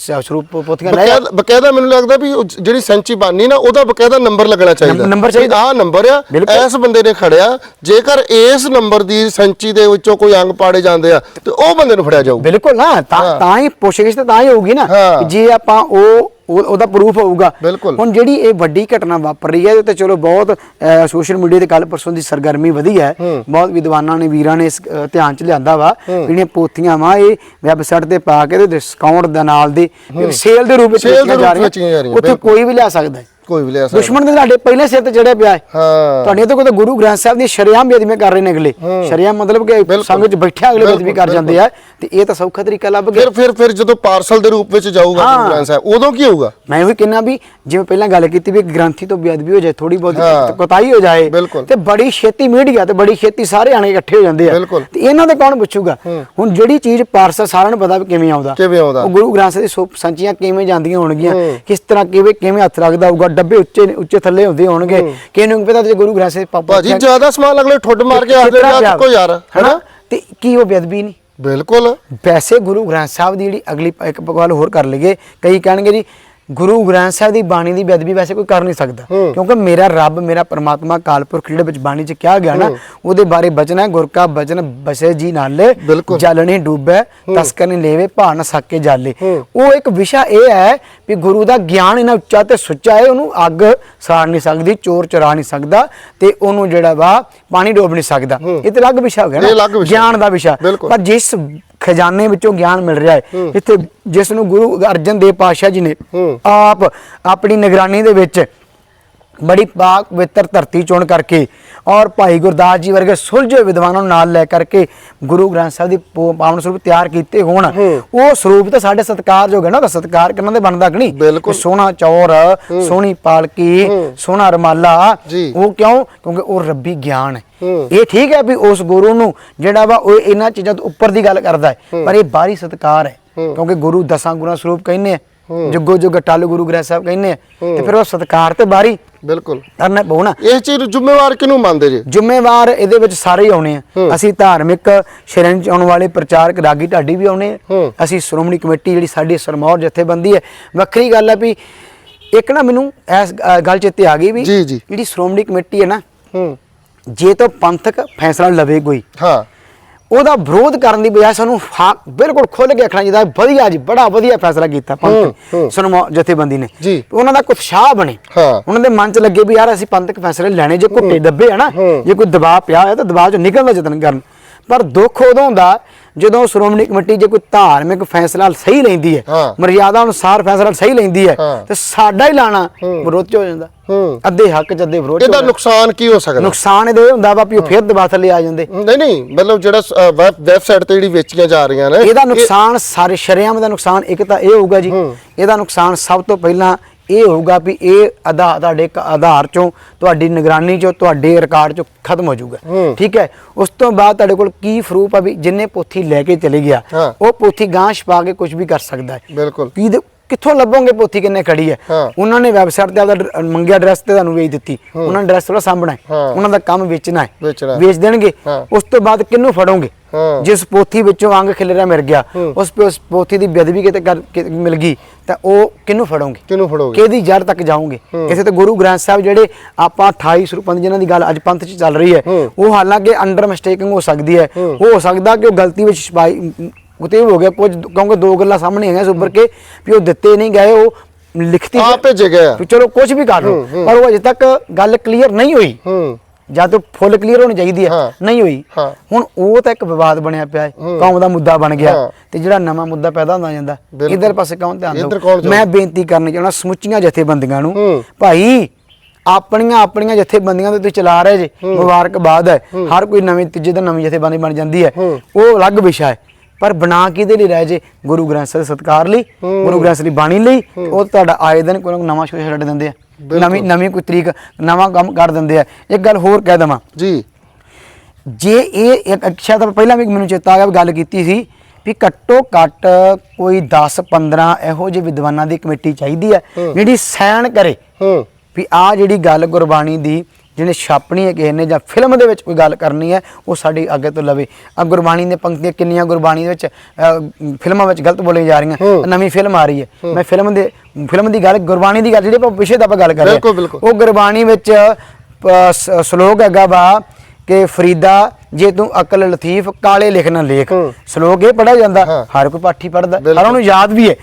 ਸਰੂਪ ਪੋਥੀਆਂ ਲੈ।
ਬਕਾਇਦਾ ਮੈਨੂੰ ਲੱਗਦਾ ਵੀ ਜਿਹੜੀ ਸੈਂਚੀ ਬਾਨੀ ਨਾ ਉਹਦਾ ਬਕਾਇਦਾ ਨੰਬਰ ਲੱਗਣਾ ਚਾਹੀਦਾ
ਨੰਬਰ ਚਾਹੀਦਾ।
ਆਹ ਨੰਬਰ ਆ। ਇਸ ਬੰਦੇ ਨੇ ਖੜਿਆ ਜੇਕਰ ਇਸ ਨੰਬਰ ਦੀ ਸੈਂਚੀ ਦੇ ਵਿੱਚੋਂ ਕੋਈ ਅੰਗ ਪਾੜੇ ਜਾਂਦੇ ਆ ਤੇ ਉਹ ਬੰਦੇ ਨੂੰ ਫੜਿਆ ਜਾਊ
ਬਿਲਕੁਲ ਨਾ ਤਾਂ। ਤਾਂ ਹੀ ਪੁੱਛਗਿੱਛ ਤਾਂ ਹੀ ਹੋਊਗੀ ਨਾ ਜੇ ਆਪਾਂ ਉਹ ਉਹ- ਉਹਦਾ ਪ੍ਰੂਫ ਹੋਊਗਾ।
ਬਿਲਕੁਲ।
ਹੁਣ ਜਿਹੜੀ ਇਹ ਵੱਡੀ ਘਟਨਾ ਵਾਪਰ ਰਹੀ ਹੈ ਤੇ ਚਲੋ ਬਹੁਤ ਸੋਸ਼ਲ ਮੀਡੀਆ ਤੇ ਕੱਲ ਪਰਸੋਂ ਦੀ ਸਰਗਰਮੀ ਵਧੀ ਹੈ। ਬਹੁਤ ਵਿਦਵਾਨਾਂ ਨੇ ਵੀਰਾਂ ਨੇ ਇਸ ਅ, ਧਿਆਨ ਚ ਲਿਆਂਦਾ ਵਾ ਜਿਹੜੀਆਂ ਪੋਥੀਆਂ ਵਾ ਇਹ ਵੈਬਸਾਈਟ ਤੇ ਪਾ ਕੇ ਤੇ ਡਿਸਕਾਊਂਟ ਦੇ ਨਾਲ ਦੇ ਸੇਲ ਦੇ ਰੂਪ ਵਿੱਚ
Sale ਦੇ
ਵੇਚੀਆਂ ਜਾ
ਰੂਪ ਵਿੱਚ ਵੇਚੀਆਂ ਜਾ ਰਹੀਆਂ,
ਉੱਥੇ
ਬਿਲਕੁਲ।
ਕੋਈ ਵੀ ਲਿਆ ਸਕਦਾ ਹੈ।
ਕੋਈ ਵੀ ਲਿਆ ਸਕਦਾ
ਦੁਸ਼ਮਣ ਦੇ ਸਾਡੇ ਪਹਿਲੇ ਸਿਰ ਤੇ ਚੜਿਆ ਪਿਆ ਹੈ
ਹਾਂ
ਤੁਹਾਡੇ ਤੋਂ ਕੋਈ ਤਾਂ ਗੁਰੂ ਗ੍ਰੰਥ ਸਾਹਿਬ ਦੀ ਸ਼ਰਿਆਮ ਬੇਦਬੀ ਕਰ ਰਹੇ ਨੇ ਅਗਲੇ ਸ਼ਰਿਆਮ ਮਤਲਬ ਕਿ। ਸੰਗਤ ਚ ਬੈਠਿਆ ਅਗਲੇ ਬੇਦਬੀ ਕਰ ਜਾਂਦੇ ਆ ਤੇ ਇਹ ਤਾਂ ਸੌਖਾ ਤਰੀਕਾ ਲੱਭ ਗਿਆ
ਫਿਰ ਫਿਰ ਫਿਰ ਜਦੋਂ ਪਾਰਸਲ ਦੇ ਰੂਪ ਵਿੱਚ ਜਾਊਗਾ। ਗੁਰੂ ਗ੍ਰੰਥ ਸਾਹਿਬ ਉਦੋਂ ਕੀ ਹੋਊਗਾ
ਮੈਂ ਵੀ ਕਿੰਨਾ ਵੀ ਜਿਵੇਂ ਪਹਿਲਾਂ ਗੱਲ ਕੀਤੀ ਵੀ ਗ੍ਰੰਥੀ ਤੋਂ ਬੇਅਦਬੀ ਹੋ ਜਾਏ ਥੋੜੀ। ਬਹੁਤ ਕੋਤਾਹੀ ਹੋ ਜਾਏ। ਤੇ ਬੜੀ ਛੇਤੀ ਮੀਡੀਆ ਤੇ ਬੜੀ ਛੇਤੀ ਸਾਰੇ ਆਣੇ ਇਕੱਠੇ ਹੋ ਜਾਂਦੇ ਆ। ਤੇ ਇਹਨਾਂ ਦੇ ਕੌਣ ਪੁੱਛੂਗਾ ਹੁਣ ਜਿਹੜੀ ਚੀਜ਼ ਪਾਰਸਲ ਸਾਰਿਆਂ ਨੂੰ ਪਤਾ ਵੀ ਕਿਵੇਂ ਆਉਂਦਾ
ਕਿਵੇਂ ਆਉਂਦਾ।
ਉਹ ਗੁਰੂ ਗ੍ਰੰਥ ਸਾਹਿਬ ਦੀ ਸੰਚੀਆਂ ਕਿਵੇਂ ਜਾਂਦੀਆਂ ਹੋਣਗੀਆਂ। ਕਿਸ ਤਰ੍ਹਾਂ ਕਿਵੇਂ ਕਿਵੇਂ ਹੱਥ ਰੱਖਦਾ ਹੋਊਗਾ ਡੱਬੇ ਉੱਚੇ ਉੱਚੇ ਥੱਲੇ ਹੁੰਦੇ ਹੋਣਗੇ। ਕਿਹਨੂੰ ਨੀ ਪਤਾ ਤੇ ਗੁਰੂ ਗ੍ਰੰਥ ਸਾਹਿਬ ਪਾਪਾ
ਭਾਜੀ ਜ਼ਿਆਦਾ ਸਮਾਨ ਅਗਲੇ ਠੁੱਡ ਮਾਰ ਕੇ ਆਖਦੇ ਜਾ ਚੱਕੋ ਯਾਰ ਹੈਨਾ?
ਤੇ ਕੀ ਉਹ ਬੇਅਦਬੀ ਨਹੀਂ?
ਬਿਲਕੁਲ।
ਵੈਸੇ ਗੁਰੂ ਗ੍ਰੰਥ ਸਾਹਿਬ ਦੀ ਜਿਹੜੀ ਅਗਲੀ ਇੱਕ ਗੱਲ ਹੋਰ ਕਰ ਲਈਏ। ਕਈ ਕਹਿਣਗੇ ਜੀ ਗੁਰੂ ਗ੍ਰੰਥ ਸਾਹਿਬ ਦੀ ਬਾਣੀ ਦੀ ਬੇਅਦਬੀ ਵੈਸੇ ਕੋਈ ਕਰ ਨਹੀਂ ਸਕਦਾ। ਕਿਉਂਕਿ ਮੇਰਾ ਰੱਬ ਮੇਰਾ ਪਰਮਾਤਮਾ ਕਾਲਪੁਰਖ ਜਿਹੜੇ ਵਿੱਚ ਬਾਣੀ 'ਚ ਕਿਹਾ ਗਿਆ ਨਾ ਉਹਦੇ ਬਾਰੇ ਬਚਨ ਹੈ ਗੁਰ ਕਾ ਬਚਨ ਬਸੇ ਜੀ ਨਾਲੇ
ਬਿਲਕੁਲ।
ਜਲ ਨਹੀਂ ਡੂਬੈ ਤਸਕਰ ਨਹੀਂ ਲੇਵੇ ਭਾਣ ਸਾਕੇ ਜਾਲੇ। ਉਹ ਇੱਕ ਵਿਸ਼ਾ ਇਹ ਹੈ ਵੀ ਗੁਰੂ ਦਾ ਗਿਆਨ ਇਹਨਾਂ ਉੱਚਾ ਤੇ ਸੁੱਚਾ ਹੈ ਉਹਨੂੰ ਅੱਗ ਸਾੜ ਨਹੀਂ ਸਕਦੀ ਚੋਰ ਚਰਾ ਨਹੀਂ ਸਕਦਾ ਤੇ ਉਹਨੂੰ ਜਿਹੜਾ ਵਾ ਪਾਣੀ ਡੋਬ ਨਹੀਂ ਸਕਦਾ। ਇਹ ਤੇ ਅਲੱਗ ਵਿਸ਼ਾ ਹੋ ਗਿਆ
ਇਹ ਅਲੱਗ ਵਿਸ਼ਾ।
ਗਿਆਨ ਦਾ ਵਿਸ਼ਾ।
ਬਿਲਕੁਲ।
ਪਰ ਜਿਸ ਖਜ਼ਾਨੇ ਵਿੱਚੋਂ ਗਿਆਨ ਮਿਲ ਰਿਹਾ ਹੈ ਜਿੱਥੇ ਜਿਸ ਨੂੰ ਗੁਰੂ ਅਰਜਨ ਦੇਵ ਪਾਤਸ਼ਾਹ ਜੀ ਨੇ। ਆਪ ਆਪਣੀ ਨਿਗਰਾਨੀ ਦੇ ਵਿੱਚ ਬੜੀ ਪਾਕ ਪਵਿੱਤਰ ਧਰਤੀ ਚੁਣ ਕਰਕੇ ਔਰ ਭਾਈ ਗੁਰਦਾਸ ਜੀ ਵਰਗੇ ਸੁਲਝੇ ਵਿਦਵਾਨਾਂ ਨੂੰ ਨਾਲ ਲੈ ਕਰਕੇ ਗੁਰੂ ਗ੍ਰੰਥ ਸਾਹਿਬ ਦੀ ਪੋ- ਪਾਵਨ ਸਰੂਪ ਤਿਆਰ ਕੀਤੇ ਹੋਣ। ਉਹ ਸਰੂਪ ਤਾਂ ਸਾਡੇ ਸਤਿਕਾਰਯੋਗ ਹੈ ਨਾ ਉਹਦਾ ਸਤਿਕਾਰ ਕਰਨ ਦੇ ਬਣਦਾ ਕਿ ਨਹੀਂ?
ਬਿਲਕੁਲ।
ਸੋਹਣਾ ਚੌਰ ਸੋਹਣੀ ਪਾਲਕੀ ਸੋਹਣਾ ਰਮਾਲਾ
ਜੀ।
ਉਹ ਕਿਉਂ? ਕਿਉਂਕਿ ਉਹ ਰੱਬੀ ਗਿਆਨ ਹੈ।
ਹੂੰ।
ਇਹ ਠੀਕ ਹੈ ਵੀ ਉਸ ਗੁਰੂ ਨੂੰ ਜਿਹੜਾ ਵਾ ਉਹ ਇਹਨਾਂ ਚੀਜ਼ਾਂ ਤੋਂ ਉੱਪਰ ਦੀ ਗੱਲ ਕਰਦਾ ਹੈ ਪਰ ਇਹ ਬਾਹਰੀ ਸਤਕਾਰ ਹੈ। ਕਿਉਂਕਿ ਗੁਰੂ ਦਸਾਂ ਗੁਰਾਂ ਸਰੂਪ ਕਹਿੰਦੇ ਆ। ਜੁਗੋ ਜੁਗ ਟਾਲੂ ਗੁਰੂ ਗ੍ਰੰਥ ਸਾਹਿਬ ਕਹਿੰਦੇ ਆ ਤੇ ਫਿਰ ਉਹ ਸਤਕਾਰ ਤੇ ਬਾਹਰੀ
ਬਿਲਕੁਲ।
ਕਰਨਾ ਨਾ
ਇਸ ਚੀਜ਼ ਨੂੰ ਜ਼ਿੰਮੇਵਾਰ ਕਿਹਨੂੰ ਮੰਨਦੇ ਜੇ?
ਜ਼ਿੰਮੇਵਾਰ ਇਹਦੇ ਵਿੱਚ ਸਾਰੇ ਹੀ ਆਉਣੇ ਆ। ਅਸੀਂ ਧਾਰਮਿਕ ਸ਼ਰਨ ਚ ਆਉਣ ਵਾਲੇ ਪ੍ਰਚਾਰਕ ਰਾਗੀ ਢਾਡੀ ਵੀ ਆਉਣੇ ਆ। ਅਸੀਂ ਸ਼੍ਰੋਮਣੀ ਕਮੇਟੀ ਜਿਹੜੀ ਸਾਡੀ ਸਰਮੌਰ ਜਥੇਬੰਦੀ ਹੈ ਵੱਖਰੀ ਗੱਲ ਹੈ ਵੀ ਇੱਕ ਨਾ ਮੈਨੂੰ ਇਸ ਗੱਲ ਚੇਤੇ ਆ ਗਈ ਵੀ। ਜਿਹੜੀ ਸ਼੍ਰੋਮਣੀ ਕਮੇਟੀ ਹੈ ਨਾ ਜੇ ਤਾਂ ਪੰਥਕ ਫੈਸਲਾ ਲਵੇ ਕੋਈ
ਹਾਂ।
ਉਹਦਾ ਵਿਰੋਧ ਕਰਨ ਦੀ ਬਜਾਏ ਸਾਨੂੰ ਬਿਲਕੁਲ ਖੁੱਲ ਕੇ ਆਖਣਾ ਚਾਹੀਦਾ ਵਧੀਆ ਜੀ ਬੜਾ ਵਧੀਆ ਫੈਸਲਾ ਕੀਤਾ। ਪੰਥ ਸਰਮੌ ਜਥੇਬੰਦੀ ਨੇ। ਉਹਨਾਂ ਦਾ ਉਤਸ਼ਾਹ ਬਣੇ। ਉਹਨਾਂ ਦੇ ਮਨ 'ਚ ਲੱਗੇ ਵੀ ਯਾਰ ਅਸੀਂ ਪੰਥਕ ਫੈਸਲੇ ਲੈਣੇ ਜੇ ਘੁੱਟੇ ਦੱਬੇ ਆ ਨਾ
ਹੂੰ।
ਜੇ ਕੋਈ ਦਬਾਅ ਪਿਆ ਹੋਇਆ ਤਾਂ ਦਬਾਅ 'ਚੋਂ ਨਿਕਲਣ ਦਾ ਯਤਨ ਕਰਨ ਪਰ ਦੁੱਖ ਉਦੋਂ ਹੁੰਦਾ ਜਦੋਂ ਸ਼੍ਰੋਮਣੀ ਕਮੇਟੀ ਜੇ ਕੋਈ ਧਾਰਮਿਕ ਫੈਸਲਾ ਸਹੀ ਲੈਂਦੀ ਹੈ। ਮਰਜ਼ਾਦਾ ਅਨੁਸਾਰ ਫੈਸਲਾ ਸਹੀ ਲੈਂਦੀ ਹੈ। ਤੇ ਸਾਡਾ ਹੀ ਲਾਣਾ ਵਿਰੋਧ 'ਚ ਹੋ ਜਾਂਦਾ
ਹੂੰ।
ਅੱਧੇ ਹੱਕ 'ਚ ਅੱਧੇ ਵਿਰੋਧ 'ਚ
ਇਹਦਾ। ਨੁਕਸਾਨ ਕੀ ਹੋ ਸਕਦਾ
ਨੁਕਸਾਨ ਇਹਦੇ ਇਹ ਹੁੰਦਾ ਵਾ ਵੀ ਉਹ ਫਿਰ ਦਬਾਅ ਥੱਲੇ ਆ ਜਾਂਦੇ
ਨਹੀਂ ਨਹੀਂ ਮਤਲਬ ਜਿਹੜਾ ਵੈਬਸਾਈਟ ਤੇ ਜਿਹੜੀ ਵੇਚੀਆਂ ਜਾ ਰਹੀਆਂ ਨੇ
ਇਹਦਾ
ਇਹ-
ਨੁਕਸਾਨ ਸਾਰੇ ਸ਼ਰਿਆਮ ਦਾ ਨੁਕਸਾਨ ਇੱਕ ਤਾਂ ਇਹ ਹੋਊਗਾ ਜੀ ਇਹਦਾ ਨੁਕਸਾਨ ਸਭ ਤੋਂ ਪਹਿਲਾਂ ਇਹ ਹੋਊਗਾ ਵੀ ਇਹ ਅਦਾ ਤੁਹਾਡੇ ਆਧਾਰ ਚੋਂ ਤੁਹਾਡੀ ਨਿਗਰਾਨੀ ਚੋਂ ਤੁਹਾਡੇ ਰਿਕਾਰਡ ਚੋਂ ਖਤਮ ਹੋ ਜਾਊਗਾ। ਠੀਕ ਹੈ ਉਸ ਤੋਂ ਬਾਅਦ ਤੁਹਾਡੇ ਕੋਲ ਕੀ ਫਰੂਪ ਆ ਵੀ ਜਿੰਨੇ ਪੋਥੀ ਲੈ ਕੇ ਚਲੇ ਗਿਆ। ਉਹ ਪੋਥੀ ਗਾਂਹ ਛਪਾ ਕੇ ਕੁਝ ਵੀ ਕਰ ਸਕਦਾ ਹੈ
ਬਿਲਕੁਲ
ਕਿੱਥੋਂ ਲੱਭੋਗੇ ਪੋਥੀ ਕਿੰਨੇ ਖੜੀ ਹੈ। ਉਹਨਾਂ ਨੇ ਵੈਬਸਾਈਟ ਤੇ ਆਪਦਾ ਮੰਗਿਆ ਐਡਰੈਸ ਤੇ ਤੁਹਾਨੂੰ ਵੇਚ ਦਿੱਤੀ। ਉਹਨਾਂ ਨੇ ਐਡਰੈਸ ਥੋੜਾ ਸਾਂਭਣਾ ਹੈ। ਉਹਨਾਂ ਦਾ ਕੰਮ ਵੇਚਣਾ ਹੈ। ਵੇਚ ਦੇਣਗੇ। ਉਸ ਤੋਂ ਬਾਅਦ ਕਿਹਨੂੰ ਫੜੋਗੇ। ਜਿਸ ਪੋਥੀ ਵਿੱਚੋਂ ਅੰਗ ਖਿਲਰਿਆ ਮਿਲ ਗਿਆ ਉਸ ਪੋਥੀ ਦੀ ਬੇਅਦਬੀ ਕਿਤੇ ਮਿਲ ਗਈ ਤਾਂ ਉਹ ਕਿਹਨੂੰ ਫੜੋਗੇ?
ਕਿਹਨੂੰ ਫੜੋਗੇ?
ਕਿਹਦੀ ਜੜ ਤੱਕ ਜਾਓਗੇ? ਇਸੇ ਤੇ ਗੁਰੂ ਗ੍ਰੰਥ ਸਾਹਿਬ ਜਿਹੜੇ ਆਪਾਂ 28 ਸਰੂਪਾਂ ਦੀ ਜਿਨ੍ਹਾਂ ਦੀ ਗੱਲ ਅੱਜ ਪੰਥ 'ਚ ਚੱਲ ਰਹੀ ਹੈ। ਉਹ ਹਾਲਾਂਕਿ ਅੰਡਰ ਮਿਸਟੇਕਿੰਗ ਹੋ ਸਕਦੀ ਹੈ। ਹੋ ਸਕਦਾ ਕਿ ਉਹ ਗਲਤੀ ਵਿੱਚ ਛਪਾਈ ਉਤੇ ਹੋ ਗਿਆ ਕੁਝ ਕਿਉਂਕਿ ਦੋ ਗੱਲਾਂ ਸਾਹਮਣੇ ਆਈਆਂ ਉੱਭਰ ਕੇ ਵੀ ਉਹ ਦਿੱਤੇ ਨਹੀਂ ਗਏ ਉਹ ਲਿਖਤੀ
ਆ ਭੇਜੇ ਗਏ
ਚਲੋ ਕੁਝ ਵੀ ਕਰ ਲਓ ਪਰ ਉਹ ਅਜੇ ਤੱਕ ਗੱਲ ਕਲੀਅਰ ਨਹੀਂ ਹੋਈ।
ਹੂੰ।
ਜਾਂ ਤਾਂ ਫੁੱਲ ਕਲੀਅਰ ਹੋਣੀ ਚਾਹੀਦੀ ਹੈ। ਨਹੀਂ ਹੋਈ। ਹੁਣ ਉਹ ਤਾਂ ਇੱਕ ਵਿਵਾਦ ਬਣਿਆ ਪਿਆ ਹੈ ਕੌਮ ਦਾ ਮੁੱਦਾ ਬਣ ਗਿਆ। ਤੇ ਜਿਹੜਾ ਨਵਾਂ ਮੁੱਦਾ ਪੈਦਾ ਹੁੰਦਾ ਜਾਂਦਾ। ਇਧਰ ਪਾਸੇ ਕੌਣ ਧਿਆਨ ਦਿਓ? ਮੈਂ ਬੇਨਤੀ ਕਰਨੀ ਚਾਹਣਾ ਸਮੁੱਚੀਆਂ ਜਥੇਬੰਦੀਆਂ ਨੂੰ। ਭਾਈ ਆਪਣੀਆਂ ਆਪਣੀਆਂ ਜਥੇਬੰਦੀਆਂ ਦੇ ਤੁਸੀਂ ਚਲਾ ਰਹੇ ਜੇ ਮੁਬਾਰਕਬਾਦ ਹੈ। ਹਰ ਕੋਈ ਨਵੀਂ ਤੀਜੇ ਦਿਨ ਨਵੀਂ ਜਥੇਬੰਦੀ ਬਣ ਜਾਂਦੀ ਹੈ। ਉਹ ਅਲੱਗ ਵਿਸ਼ਾ ਹੈ। ਪਰ ਬਣਾ ਕਿਹਦੇ ਲਈ ਰਹਿ ਜੇ? ਗੁਰੂ ਗ੍ਰੰਥ ਸਾਹਿਬ ਦੇ ਸਤਕਾਰ ਲਈ ਗੁਰੂ ਗ੍ਰੰਥ ਸਾਹਿਬ ਦੀ ਬਾਣੀ ਲਈ ਉਹ ਤੁਹਾਡਾ ਆਏ ਦਿਨ ਕੋਈ ਨਾ ਨਵਾਂ ਸ਼ੋਅ ਛੱਡ ਦਿੰਦੇ ਆ। ਨਵੀਂ ਨਵੀਂ ਕੋਈ ਤਰੀਕ ਨਵਾਂ ਕੰਮ ਕਰ ਦਿੰਦੇ ਆ। ਇੱਕ ਗੱਲ ਹੋਰ ਕਹਿ ਦਵਾਂ।
ਜੀ।
ਜੇ ਇਹ ਇੱਕ ਸ਼ਾਇਦ ਆਪਾਂ ਪਹਿਲਾਂ ਵੀ ਮੈਨੂੰ ਚੇਤਾ ਆ ਗਿਆ ਗੱਲ ਕੀਤੀ ਸੀ ਵੀ ਘੱਟੋ ਘੱਟ ਕੋਈ 10 15 ਇਹੋ ਜਿਹੇ ਵਿਦਵਾਨਾਂ ਦੀ ਕਮੇਟੀ ਚਾਹੀਦੀ ਹੈ। ਜਿਹੜੀ ਸਾਇਨ ਕਰੇ
ਹੂੰ।
ਵੀ ਆ ਜਿਹੜੀ ਗੱਲ ਗੁਰਬਾਣੀ ਦੀ ਜਿਹਨੇ ਛਾਪਣੀ ਹੈ ਕਿਸੇ ਨੇ ਜਾਂ ਫਿਲਮ ਦੇ ਵਿੱਚ ਕੋਈ ਗੱਲ ਕਰਨੀ ਹੈ ਉਹ ਸਾਡੀ ਅੱਗੇ ਤੋਂ ਲਵੇ। ਆ ਗੁਰਬਾਣੀ ਦੀਆਂ ਪੰਕਤੀਆਂ ਕਿੰਨੀਆਂ ਗੁਰਬਾਣੀ ਦੇ ਵਿੱਚ ਫਿਲਮਾਂ ਵਿੱਚ ਗਲਤ ਬੋਲੀਆਂ ਜਾ ਰਹੀਆਂ। ਨਵੀਂ ਫਿਲਮ ਆ ਰਹੀ ਹੈ। ਮੈਂ ਫਿਲਮ ਦੇ ਫਿਲਮ ਦੀ ਗੱਲ ਗੁਰਬਾਣੀ ਦੀ ਗੱਲ ਜਿਹੜੀ ਆਪਾਂ ਵਿਸ਼ੇ ਦਾ ਆਪਾਂ ਗੱਲ ਕਰ ਰਹੇ। ਉਹ ਗੁਰਬਾਣੀ ਵਿੱਚ ਸ਼ਲੋਕ ਹੈਗਾ ਵਾ ਕਿ ਫਰੀਦਾ ਜੇ ਤੂੰ ਅਕਲ ਲਤੀਫ ਕਾਲੇ ਲਿਖਣਾ ਲੇਖ। ਸ਼ਲੋਕ ਇਹ ਪੜਿਆ ਜਾਂਦਾ। ਹਰ ਕੋਈ ਪਾਠੀ ਪੜਦਾ। ਹਰ ਉਹਨੂੰ ਯਾਦ ਵੀ ਹੈ।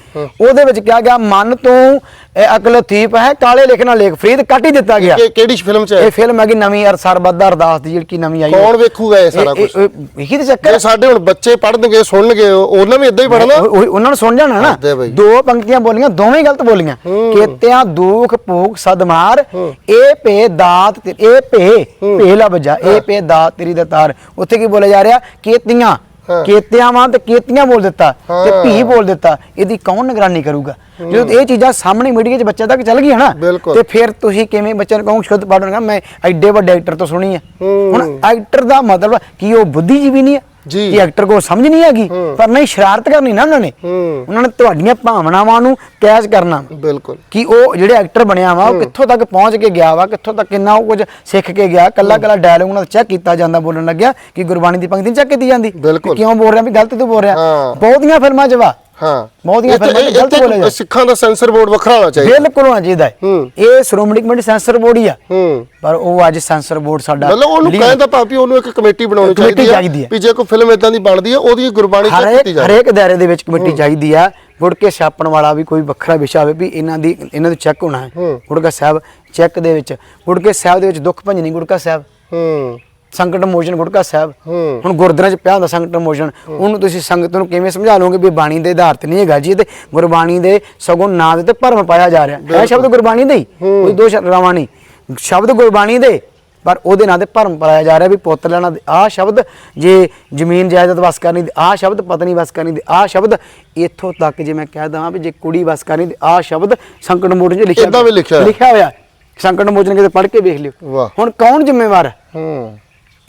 ਉਹਦੇ ਵਿੱਚ ਕਿਹਾ ਗਿਆ ਮਨ ਤੋਂ ਅਕਲ ਲਤੀਫ ਹੈ ਕਾਲੇ ਲਿਖਣਾ ਲੇਖ। ਫਰੀਦ ਕੱਟ ਹੀ ਦਿੱਤਾ ਗਿਆ।
ਕਿਹੜੀ ਫਿਲਮ ਚ ਹੈ?
ਇਹ ਫਿਲਮ ਹੈਗੀ ਨਵੀਂ ਅਰ ਸਰਬੱਦਾ ਅਰਦਾਸ ਦੀ ਜਿਹੜੀ ਨਵੀਂ ਆਈ
ਕੌਣ ਵੇਖੂਗਾ ਇਹ ਸਾਰਾ ਕੁਝ
ਇਹੀ ਤੇ ਚੱਕਰ
ਸਾਡੇ ਹੁਣ ਬੱਚੇ ਪੜਨਗੇ ਸੁਣਨਗੇ ਉਹਨਾਂ ਵੀ ਇਦਾਂ ਹੀ ਪੜਨਾ
ਉਹ- ਉਹ- ਉਹਨਾਂ ਨੂੰ ਸੁਣ ਜਾਣਾ ਨਾ। ਦੋ ਪੰਕਤੀਆਂ ਬੋਲੀਆਂ ਦੋਵੇਂ ਗਲਤ ਬੋਲੀਆਂ। ਕੇਤਿਆਂ ਦੁਖ ਭੂਖ ਸਦਮਾਰ। ਇਹ ਭੇ ਦਾਤ ਇਹ ਭੇ ਭੇ ਲਬਜਾ ਇਹ ਭੇ ਦਾਤ ਤੇਰੀ ਦਤਾਰ। ਉੱਥੇ ਕੀ ਬੋਲਿਆ ਜਾ ਰਿਹਾ? ਕੇਤੀਆਂ। ਕੇਤਿਆਂ ਵਾਂ ਤੇ ਕੇਤੀਆਂ ਬੋਲ ਦਿੱਤਾ ਤੇ। ਭੀ ਬੋਲ ਦਿੱਤਾ। ਇਹਦੀ ਕੌਣ ਨਿਗਰਾਨੀ ਕਰੂਗਾ? ਜਦੋਂ ਇਹ ਚੀਜ਼ਾਂ ਸਾਹਮਣੇ ਮੀਡੀਆ 'ਚ ਬੱਚਿਆਂ ਤੱਕ ਚੱਲ ਗਈਆਂ ਨਾ
ਬਿਲਕੁਲ।
ਤੇ ਫਿਰ ਤੁਸੀਂ ਕਿਵੇਂ ਬੱਚਿਆਂ ਨੂੰ ਕਹੋਗੇ ਸ਼ੁੱਧ ਪੜ੍ਹਨਗਾ ਮੈਂ ਐਡੇ ਵੱਡੇ ਐਕਟਰ ਤੋਂ ਸੁਣੀ ਹੈ। ਹੁਣ ਐਕਟਰ ਦਾ ਮਤਲਬ ਕੀ ਉਹ ਬੁੱਧੀਜੀਵੀ ਨਹੀਂ ਹੈ
ਜੀ।
ਕਿ ਐਕਟਰ ਕੋ ਸਮਝ ਨਹੀਂ ਹੈਗੀ ਪਰ ਨਹੀਂ ਸ਼ਰਾਰਤ ਕਰਨੀ ਨਾ ਉਹਨਾਂ ਨੇ। ਉਹਨਾਂ ਨੇ ਤੁਹਾਡੀਆਂ ਭਾਵਨਾਵਾਂ ਨੂੰ ਕੈਚ ਕਰਨਾ।
ਬਿਲਕੁਲ।
ਕਿ ਉਹ ਜਿਹੜੇ ਐਕਟਰ ਬਣਿਆ ਵਾ ਉਹ ਕਿੱਥੋਂ ਤੱਕ ਪਹੁੰਚ ਕੇ ਗਿਆ ਵਾ ਕਿੱਥੋਂ ਤੱਕ ਕਿੰਨਾ ਉਹ ਕੁਝ ਸਿੱਖ ਕੇ ਗਿਆ। ਕੱਲਾ ਕੱਲਾ ਡਾਇਲੋਗ ਉਹਨਾਂ ਦਾ ਚੈੱਕ ਕੀਤਾ ਜਾਂਦਾ ਬੋਲਣ ਲੱਗਿਆ ਕਿ ਗੁਰਬਾਣੀ ਦੀ ਪੰਕਤੀ ਚੈੱਕ ਕੀਤੀ ਜਾਂਦੀ। ਕਿਉਂ ਬੋਲ ਰਿਹਾ ਵੀ ਗਲਤ ਤੂੰ ਬੋਲ ਰਿਹਾ। ਬਹੁਤੀਆਂ ਫਿਲਮਾਂ 'ਚ ਵਾ
ਹਾਂ। ਇੱਥੇ-
ਫਿਲਮਾਂ 'ਚ ਗਲਤ ਬੋਲਿਆ ਜਾਂਦਾ
ਸਿੱਖਾਂ ਦਾ ਸੈਂਸਰ ਬੋਰਡ ਵੱਖਰਾ ਹੋਣਾ ਚਾਹੀਦਾ।
ਬਿਲਕੁਲ ਹੋਣਾ ਚਾਹੀਦਾ। ਇਹ ਸ਼੍ਰੋਮਣੀ ਕਮੇਟੀ ਸੈਂਸਰ ਬੋਰਡ ਹੀ ਆ। ਪਰ ਉਹ ਅੱਜ ਸੈਂਸਰ ਬੋਰਡ ਸਾਡਾ
ਮਤਲਬ ਉਹਨੂੰ ਕਹਿੰਦਾ ਭਾਵੇਂ ਉਹਨੂੰ ਇੱਕ ਕਮੇਟੀ ਬਣਾਉਣੀ ਚਾਹੀਦੀ ਹੈ। ਵੀ ਜੇ ਕੋਈ ਫਿਲਮ ਇਦਾਂ ਦੀ ਬਣਦੀ ਹੈ ਉਹਦੀ ਗੁਰਬਾਣੀ ਚੈੱਕ ਕੀਤੀ ਜਾਵੇ।
ਹਰੇਕ ਦਾਇਰੇ ਦੇ ਵਿੱਚ ਕਮੇਟੀ ਚਾਹੀਦੀ ਆ। ਕੇ ਛਾਪਣ ਵਾਲਾ ਵੀ ਕੋਈ ਵੱਖਰਾ ਵਿਸ਼ਾ ਹੋਵੇ ਵੀ ਇਹਨਾਂ ਦੀ ਇਹਨਾਂ ਦਾ ਚੈੱਕ ਹੋਣਾ ਹੈ। ਗੁੜਕਾ ਸਾਹਿਬ ਚੈੱਕ ਦੇ ਵਿੱਚ ਗੁੜਕੇ ਸਾਹਿਬ ਦੇ ਵਿੱਚ ਦੁੱਖ ਭੰਜਨੀ ਗੁੜਕਾ ਸਾਹਿਬ।
ਹੂੰ।
ਸੰਕਟ ਮੋਚਨ ਗੁੜਕਾ ਸਾਹਿਬ। ਹੁਣ ਗੁਰਦੁਆਰੇ 'ਚ ਪਿਆ ਹੁੰਦਾ ਸੰਕਟ ਮੋਚਨ। ਉਹਨੂੰ ਤੁਸੀਂ ਸੰਗਤ ਨੂੰ ਕਿਵੇਂ ਸਮਝਾ ਲਓਗੇ ਵੀ ਬਾਣੀ ਦੇ ਆਧਾਰ ਤੇ ਨਹੀਂ ਹੈਗਾ ਜੀ? ਇਹ ਤੇ ਗੁਰਬਾਣੀ ਦੇ ਸਗੋਂ ਨਾਂ ਦੇ ਤੇ ਭਰਮ ਪਾਇਆ ਜਾ ਰਿਹਾ। ਇਹ ਸ਼ਬਦ ਗੁਰਬਾਣੀ ਦੇ ਹੀ। ਕੋਈ ਦੋ ਸ਼ਬਦਾਂ ਨਹੀਂ। ਸ਼ਬਦ ਗੁਰਬਾਣੀ ਦੇ ਪਰ ਉਹਦੇ ਨਾਂ ਤੇ ਭਰਮ ਪਾਇਆ ਜਾ ਰਿਹਾ ਵੀ ਪੁੱਤ ਲੈਣਾ ਆਹ ਸ਼ਬਦ ਜੇ ਜ਼ਮੀਨ ਜਾਇਦਾਦ ਵਸ ਕਰਨੀ ਤੇ ਆਹ ਸ਼ਬਦ ਪਤਨੀ ਵਸ ਕਰਨੀ ਤੇ ਆਹ ਸ਼ਬਦ ਇੱਥੋਂ ਤੱਕ ਜੇ ਮੈਂ ਕਹਿ ਦਵਾਂ ਵੀ ਜੇ ਕੁੜੀ ਵਸ ਕਰਨੀ ਆਹ ਸ਼ਬਦ ਸੰਕਟ ਮੋਚਨ 'ਚ ਲਿਖਿਆ
ਲਿਖਿਆ ਹੋਇਆ।
ਸੰਕਟ ਮੋਚਨ ਕਿਤੇ ਪੜ੍ਹ ਕੇ ਵੇਖ ਲਿਓ। ਹੁਣ ਕੌਣ ਜ਼ਿੰਮੇਵਾਰ ਹੈ?
ਹੂੰ।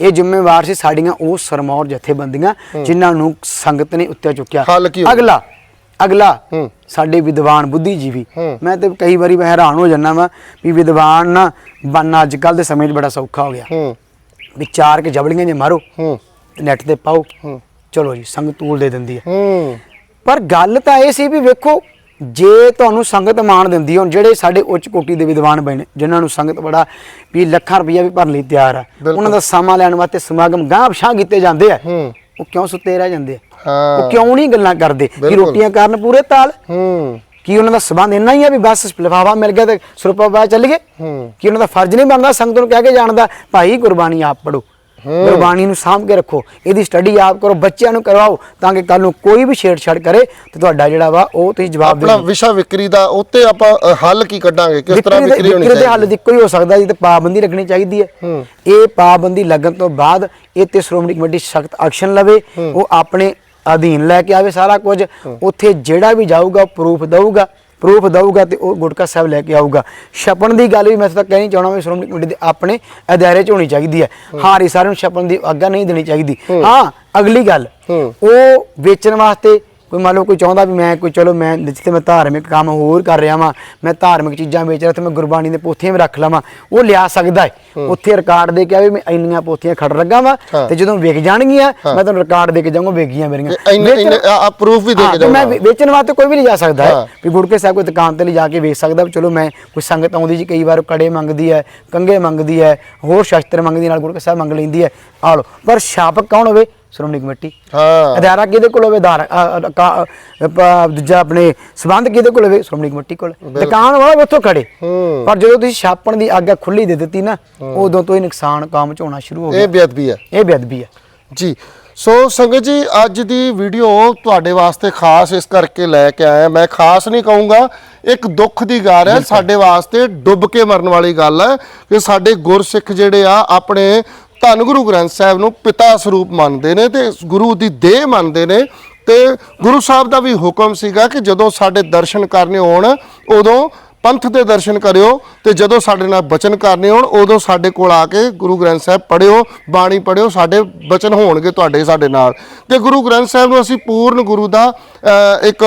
ਇਹ ਜ਼ਿੰਮੇਵਾਰ ਸੀ ਸਾਡੀਆਂ ਉਹ ਸਰਮੌਰ ਜਥੇਬੰਦੀਆਂ ਜਿਨ੍ਹਾਂ ਨੂੰ ਸੰਗਤ ਨੇ ਉੱਤੇ ਚੁੱਕਿਆ? ਅਗਲਾ ਅਗਲਾ। ਸਾਡੇ ਵਿਦਵਾਨ ਬੁੱਧੀਜੀਵੀ। ਮੈਂ ਤੇ ਕਈ ਵਾਰੀ ਹੈਰਾਨ ਹੋ ਜਾਂਦਾ ਵਾਂ ਵੀ ਵਿਦਵਾਨ ਨਾ ਬਣਨਾ ਅੱਜ ਕੱਲ ਦੇ ਸਮੇਂ 'ਚ ਬੜਾ ਸੌਖਾ ਹੋ ਗਿਆ।
ਹੂੰ।
ਵੀ ਚਾਰ ਕੇ ਜਬਲੀਆਂ ਜੇ ਮਾਰੋ ਨੈਟ ਤੇ ਪਾਓ। ਚਲੋ ਜੀ ਸੰਗਤ ਤੂਲ ਦੇ ਦਿੰਦੀ ਹੂੰ। ਪਰ ਗੱਲ ਤਾਂ ਇਹ ਸੀ ਵੀ ਵੇਖੋ ਜੇ ਤੁਹਾਨੂੰ ਸੰਗਤ ਮਾਣ ਦਿੰਦੀ ਹੁਣ ਜਿਹੜੇ ਸਾਡੇ ਉੱਚ ਕੋਟੀ ਦੇ ਵਿਦਵਾਨ ਬਣੇ ਜਿਨ੍ਹਾਂ ਨੂੰ ਸੰਗਤ ਬੜਾ ਵੀ ਲੱਖਾਂ ਰੁਪਈਆ ਵੀ ਭਰਨ ਲਈ ਤਿਆਰ ਆ। ਉਹਨਾਂ ਦਾ ਸਮਾਂ ਲੈਣ ਵਾਸਤੇ ਸਮਾਗਮ ਗਾਂਹ ਪਛਾਂ ਕੀਤੇ ਜਾਂਦੇ ਆ। ਉਹ ਕਿਉਂ ਸੁੱਤੇ ਰਹਿ ਜਾਂਦੇ ਆ? ਉਹ ਕਿਉਂ ਨਹੀਂ ਗੱਲਾਂ ਕਰਦੇ? ਕਿ। ਰੋਟੀਆਂ ਕਰਨ ਪੂਰੇ ਤਾਲ।
ਹੂੰ।
ਕੀ ਉਹਨਾਂ ਦਾ ਸਬੰਧ ਇੰਨਾ ਹੀ ਆ ਵੀ ਬਸ ਲਿਫਾਫਾ ਮਿਲ ਗਿਆ ਤੇ ਸਰੂਪਾ ਬਾਅਦ ਚੱਲ ਗਏ। ਕੀ ਉਹਨਾਂ ਦਾ ਫਰਜ਼ ਨਹੀਂ ਬਣਦਾ ਸੰਗਤ ਨੂੰ ਕਹਿ ਕੇ ਜਾਣਦਾ ਭਾਈ ਗੁਰਬਾਣੀ ਆਪ ਪੜੋ ਗੁਰਬਾਣੀ ਨੂੰ ਸਾਂਭ ਕੇ ਰੱਖੋ। ਇਹਦੀ ਸਟੱਡੀ ਆਪ ਕਰੋ ਬੱਚਿਆਂ ਨੂੰ ਕਰਵਾਓ ਤਾਂ ਕਿ ਕੱਲ ਨੂੰ ਕੋਈ ਵੀ ਛੇੜਛਾੜ ਕਰੇ ਤੇ ਤੁਹਾਡਾ ਜਿਹੜਾ ਵਾ ਉਹ ਤੁਸੀਂ ਜਵਾਬ ਦੇ
ਆਪਣਾ ਵਿਸ਼ਾ ਵਿਕਰੀ ਦਾ ਉੱਤੇ ਆਪਾਂ ਹੱਲ ਕੀ ਕੱਢਾਂਗੇ? ਕਿਸ ਤਰ੍ਹਾਂ
ਵਿਕਰੀ
ਹੋਣੀ
ਵਿਕਰੀ ਦੇ ਹੱਲ
ਚਾਹੀਦੀ?
ਦੀ ਕੋਈ ਹੋ ਸਕਦਾ ਜੀ ਤੇ ਪਾਬੰਦੀ ਰੱਖਣੀ ਚਾਹੀਦੀ ਹੈ।
ਹੂੰ।
ਇਹ ਪਾਬੰਦੀ ਲੱਗਣ ਤੋਂ ਬਾਅਦ ਇਹ ਤੇ ਸ਼੍ਰੋਮਣੀ ਕਮੇਟੀ ਸਖਤ ਐਕਸ਼ਨ ਲਵੇ ਉਹ ਆਪਣੇ ਅਧੀਨ ਲੈ ਕੇ ਆਵੇ ਸਾਰਾ ਕੁਝ। ਉੱਥੇ ਜਿਹੜਾ ਵੀ ਜਾਊਗਾ ਪ੍ਰੂਫ ਦਊਗਾ। ਪ੍ਰੂਫ ਦਊਗਾ ਤੇ ਉਹ ਗੁਟਕਾ ਸਾਹਿਬ ਲੈ ਕੇ ਆਊਗਾ। ਛਪਣ ਦੀ ਗੱਲ ਵੀ ਮੈਂ ਤਾਂ ਕਹਿਣੀ ਚਾਹਣਾ ਵੀ ਸ਼੍ਰੋਮਣੀ ਕਮੇਟੀ ਦੇ ਆਪਣੇ ਅਦਾਰੇ 'ਚ ਹੋਣੀ ਚਾਹੀਦੀ ਹੈ। ਹਾਰੀ ਸਾਰਿਆਂ ਨੂੰ ਛਪਣ ਦੀ ਆਗਿਆ ਨਹੀਂ ਦੇਣੀ ਚਾਹੀਦੀ। ਹਾਂ। ਅਗਲੀ ਗੱਲ। ਉਹ ਵੇਚਣ ਵਾਸਤੇ ਕੋਈ ਮੰਨ ਲਓ ਕੋਈ ਚਾਹੁੰਦਾ ਵੀ ਮੈਂ ਕੋਈ ਚਲੋ ਮੈਂ ਜਿੱਥੇ ਮੈਂ ਧਾਰਮਿਕ ਕੰਮ ਹੋਰ ਕਰ ਰਿਹਾ ਵਾਂ ਮੈਂ ਧਾਰਮਿਕ ਚੀਜ਼ਾਂ ਵੇਚ ਰਿਹਾ ਤੇ ਮੈਂ ਗੁਰਬਾਣੀ ਦੇ ਪੋਥੀਆਂ ਵੀ ਰੱਖ ਲਵਾਂ ਉਹ ਲਿਆ ਸਕਦਾ ਹੈ। ਉੱਥੇ ਰਿਕਾਰਡ ਦੇ ਕੇ ਆਵੇ ਮੈਂ ਇੰਨੀਆਂ ਪੋਥੀਆਂ ਖੜ ਲੱਗਾ ਵਾਂ। ਤੇ ਜਦੋਂ ਵਿਕ ਜਾਣਗੀਆਂ ਮੈਂ ਤੁਹਾਨੂੰ ਰਿਕਾਰਡ ਦੇ ਕੇ ਜਾਊਂਗਾ ਵਿਕ ਗਈਆਂ ਮੇਰੀਆਂ
ਆ- ਆ proof ਵੀ ਦੇ ਕੇ
ਤੇ ਮੈਂ
ਜਾਊਂਗਾ।
ਵੇਚਣ ਵਾਸਤੇ ਕੋਈ ਵੀ ਲਿਜਾ ਸਕਦਾ ਹੈ। ਵੀ ਗੁਰਕੇ ਸਾਹਿਬ ਕੋਈ ਦੁਕਾਨ ਤੇ ਲਿਜਾ ਕੇ ਵੇਚ ਸਕਦਾ ਵੀ ਚਲੋ ਮੈਂ ਕੋਈ ਸੰਗਤ ਆਉਂਦੀ ਜੀ ਕਈ ਵਾਰ ਕੜੇ ਮੰਗਦੀ ਹੈ ਕੰਗੇ ਮੰਗਦੀ ਹੈ ਹੋਰ ਸ਼ਸਤਰ ਮੰਗਦੀ ਨਾਲ ਗੁਰਕੇ ਸਾਹਿਬ ਮੰਗ ਲੈਂਦੀ ਹੈ। ਆ ਲਓ ਪਰ ਛਾਪਕ ਕੌਣ ਹੋਵੇ? ਸ਼੍ਰੋਮਣੀ ਕਮੇਟੀ।
ਹਾਂ।
ਅਦਾਰਾ ਕਿਹਦੇ ਕੋਲ ਹੋਵੇ? ਆਧਾਰ ਅ, ਅ, ਕਾ- ਅ, ਪ- ਦੂਜਾ ਆਪਣੇ ਸਬੰਧ ਕਿਹਦੇ ਕੋਲ ਹੋਵੇ? ਸ਼੍ਰੋਮਣੀ ਕਮੇਟੀ ਕੋਲ। ਦੁਕਾਨ ਵਾਲਾ ਉੱਥੋਂ ਖੜੇ। ਪਰ ਜਦੋਂ ਤੁਸੀਂ ਛਾਪਣ ਦੀ ਆਗਿਆ ਖੁੱਲੀ ਦੇ ਦਿੱਤੀ ਨਾ ਉਦੋਂ ਤੋਂ ਹੀ ਨੁਕਸਾਨ ਕੰਮ ਚ ਹੋਣਾ ਸ਼ੁਰੂ ਹੋ ਗਿਆ।
ਇਹ ਬੇਅਦਬੀ ਹੈ
ਇਹ ਬੇਅਦਬੀ ਹੈ
ਜੀ। ਸੋ ਸੰਗਤ ਜੀ ਅੱਜ ਦੀ ਵੀਡੀਓ ਤੁਹਾਡੇ ਵਾਸਤੇ ਖਾਸ ਇਸ ਕਰਕੇ ਲੈ ਕੇ ਆਇਆ। ਮੈਂ ਖਾਸ ਨਹੀਂ ਕਹੂੰਗਾ ਇੱਕ ਦੁੱਖ ਦੀ ਗੱਲ ਹੈ ਸਾਡੇ ਵਾਸਤੇ ਡੁੱਬ ਕੇ ਮਰਨ ਵਾਲੀ ਗੱਲ ਹੈ ਕਿ ਸਾਡੇ ਗੁਰਸਿੱਖ ਜਿਹੜੇ ਆ ਆਪਣੇ ਧੰਨ ਗੁਰੂ ਗ੍ਰੰਥ ਸਾਹਿਬ ਨੂੰ ਪਿਤਾ ਸਰੂਪ ਮੰਨਦੇ ਨੇ ਤੇ ਗੁਰੂ ਦੀ ਦੇਹ ਮੰਨਦੇ ਨੇ ਤੇ ਗੁਰੂ ਸਾਹਿਬ ਦਾ ਵੀ ਹੁਕਮ ਸੀਗਾ ਕਿ ਜਦੋਂ ਸਾਡੇ ਦਰਸ਼ਨ ਕਰਨੇ ਹੋਣ ਉਦੋਂ ਪੰਥ ਦੇ ਦਰਸ਼ਨ ਕਰਿਓ ਤੇ ਜਦੋਂ ਸਾਡੇ ਨਾਲ ਬਚਨ ਕਰਨੇ ਹੋਣ, ਉਦੋਂ ਸਾਡੇ ਕੋਲ ਆ ਕੇ ਗੁਰੂ ਗ੍ਰੰਥ ਸਾਹਿਬ ਪੜਿਓ ਬਾਣੀ ਪੜਿਓ ਸਾਡੇ ਬਚਨ ਹੋਣਗੇ ਤੁਹਾਡੇ ਸਾਡੇ ਨਾਲ। ਤੇ ਗੁਰੂ ਗ੍ਰੰਥ ਸਾਹਿਬ ਨੂੰ ਅਸੀਂ ਪੂਰਨ ਗੁਰੂ ਦਾ ਇੱਕ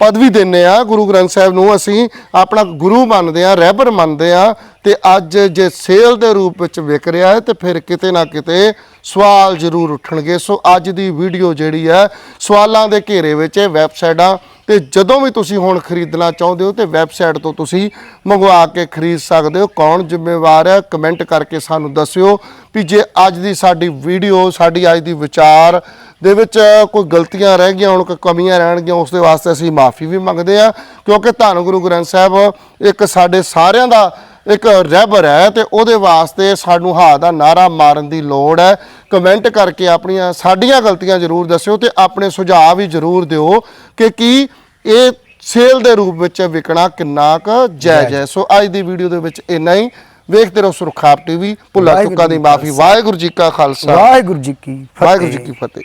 ਪਦਵੀ ਦਿੰਨੇ ਆ। ਗੁਰੂ ਗ੍ਰੰਥ ਸਾਹਿਬ ਨੂੰ ਅਸੀਂ ਆਪਣਾ ਗੁਰੂ ਮੰਨਦੇ ਆ ਰਹਿਬਰ ਮੰਨਦੇ ਆ ਤੇ ਅੱਜ ਜੇ ਸੇਲ ਦੇ ਰੂਪ ਵਿੱਚ ਵਿਕ ਰਿਹਾ ਹੈ ਤੇ ਫਿਰ ਕਿਤੇ ਨਾ ਕਿਤੇ ਸਵਾਲ ਜ਼ਰੂਰ ਉੱਠਣਗੇ। ਸੋ ਅੱਜ ਦੀ ਵੀਡੀਓ ਜਿਹੜੀ ਹੈ, ਸਵਾਲਾਂ ਦੇ ਘੇਰੇ ਵਿੱਚ ਇਹ ਵੈਬਸਾਈਟਾਂ ਤੇ ਜਦੋਂ ਵੀ ਤੁਸੀਂ ਹੁਣ ਖਰੀਦਣਾ ਚਾਹੁੰਦੇ ਹੋ ਤੇ ਵੈਬਸਾਈਟ ਤੋਂ ਤੁਸੀਂ ਮੰਗਵਾ ਕੇ ਖਰੀਦ ਸਕਦੇ ਹੋ। ਕੌਣ ਜ਼ਿੰਮੇਵਾਰ ਹੈ? ਕਮੈਂਟ ਕਰਕੇ ਸਾਨੂੰ ਦੱਸਿਓ ਵੀ ਜੇ ਅੱਜ ਦੀ ਸਾਡੀ ਵੀਡੀਓ, ਸਾਡੀ ਅੱਜ ਦੀ ਵਿਚਾਰ ਦੇ ਵਿੱਚ ਕੋਈ ਗਲਤੀਆਂ ਰਹਿ ਗਈਆਂ, ਹੁਣ ਕੋਈ ਕਮੀਆਂ ਰਹਿਣਗੀਆਂ, ਉਸ ਦੇ ਵਾਸਤੇ ਅਸੀਂ ਮਾਫੀ ਵੀ ਮੰਗਦੇ ਆ ਕਿਉਂਕਿ ਧੰਨ ਗੁਰੂ ਗ੍ਰੰਥ ਸਾਹਿਬ, ਇੱਕ ਸਾਡੇ ਸਾਰਿਆਂ ਦਾ ਇੱਕ ਰਹਿਬਰ ਹੈ ਤੇ ਉਹਦੇ ਵਾਸਤੇ ਸਾਨੂੰ ਹਾ ਦਾ ਨਾਰਾ ਮਾਰਨ ਦੀ ਲੋੜ ਹੈ। ਕਮੈਂਟ ਕਰਕੇ ਆਪਣੀਆਂ ਸਾਡੀਆਂ ਗਲਤੀਆਂ ਜ਼ਰੂਰ ਦੱਸਿਓ ਤੇ ਆਪਣੇ ਸੁਝਾਅ ਵੀ ਜ਼ਰੂਰ ਦਿਓ ਕਿ ਕੀ ਇਹ ਸੇਲ ਦੇ ਰੂਪ ਵਿੱਚ ਵਿਕਣਾ ਕਿੰਨਾ ਕੁ ਜਾਇਜ਼ ਹੈ। ਸੋ ਅੱਜ ਦੀ ਵੀਡੀਓ ਦੇ ਵਿੱਚ ਇੰਨਾ ਹੀ। ਵੇਖਦੇ ਰਹੋ ਸੁਰਖਾਪ ਟੀਵੀ ਭੁੱਲਾ ਚੁੱਕਾਂ ਦੀ ਮਾਫੀ। ਵਾਹਿਗੁਰੂ ਜੀ ਕਾ ਖਾਲਸਾ।
ਵਾਹਿਗੁਰੂ ਜੀ ਕੀ ਫਤਿਹ।
ਵਾਹਿਗੁਰੂ ਜੀ ਕੀ ਫਤਿਹ।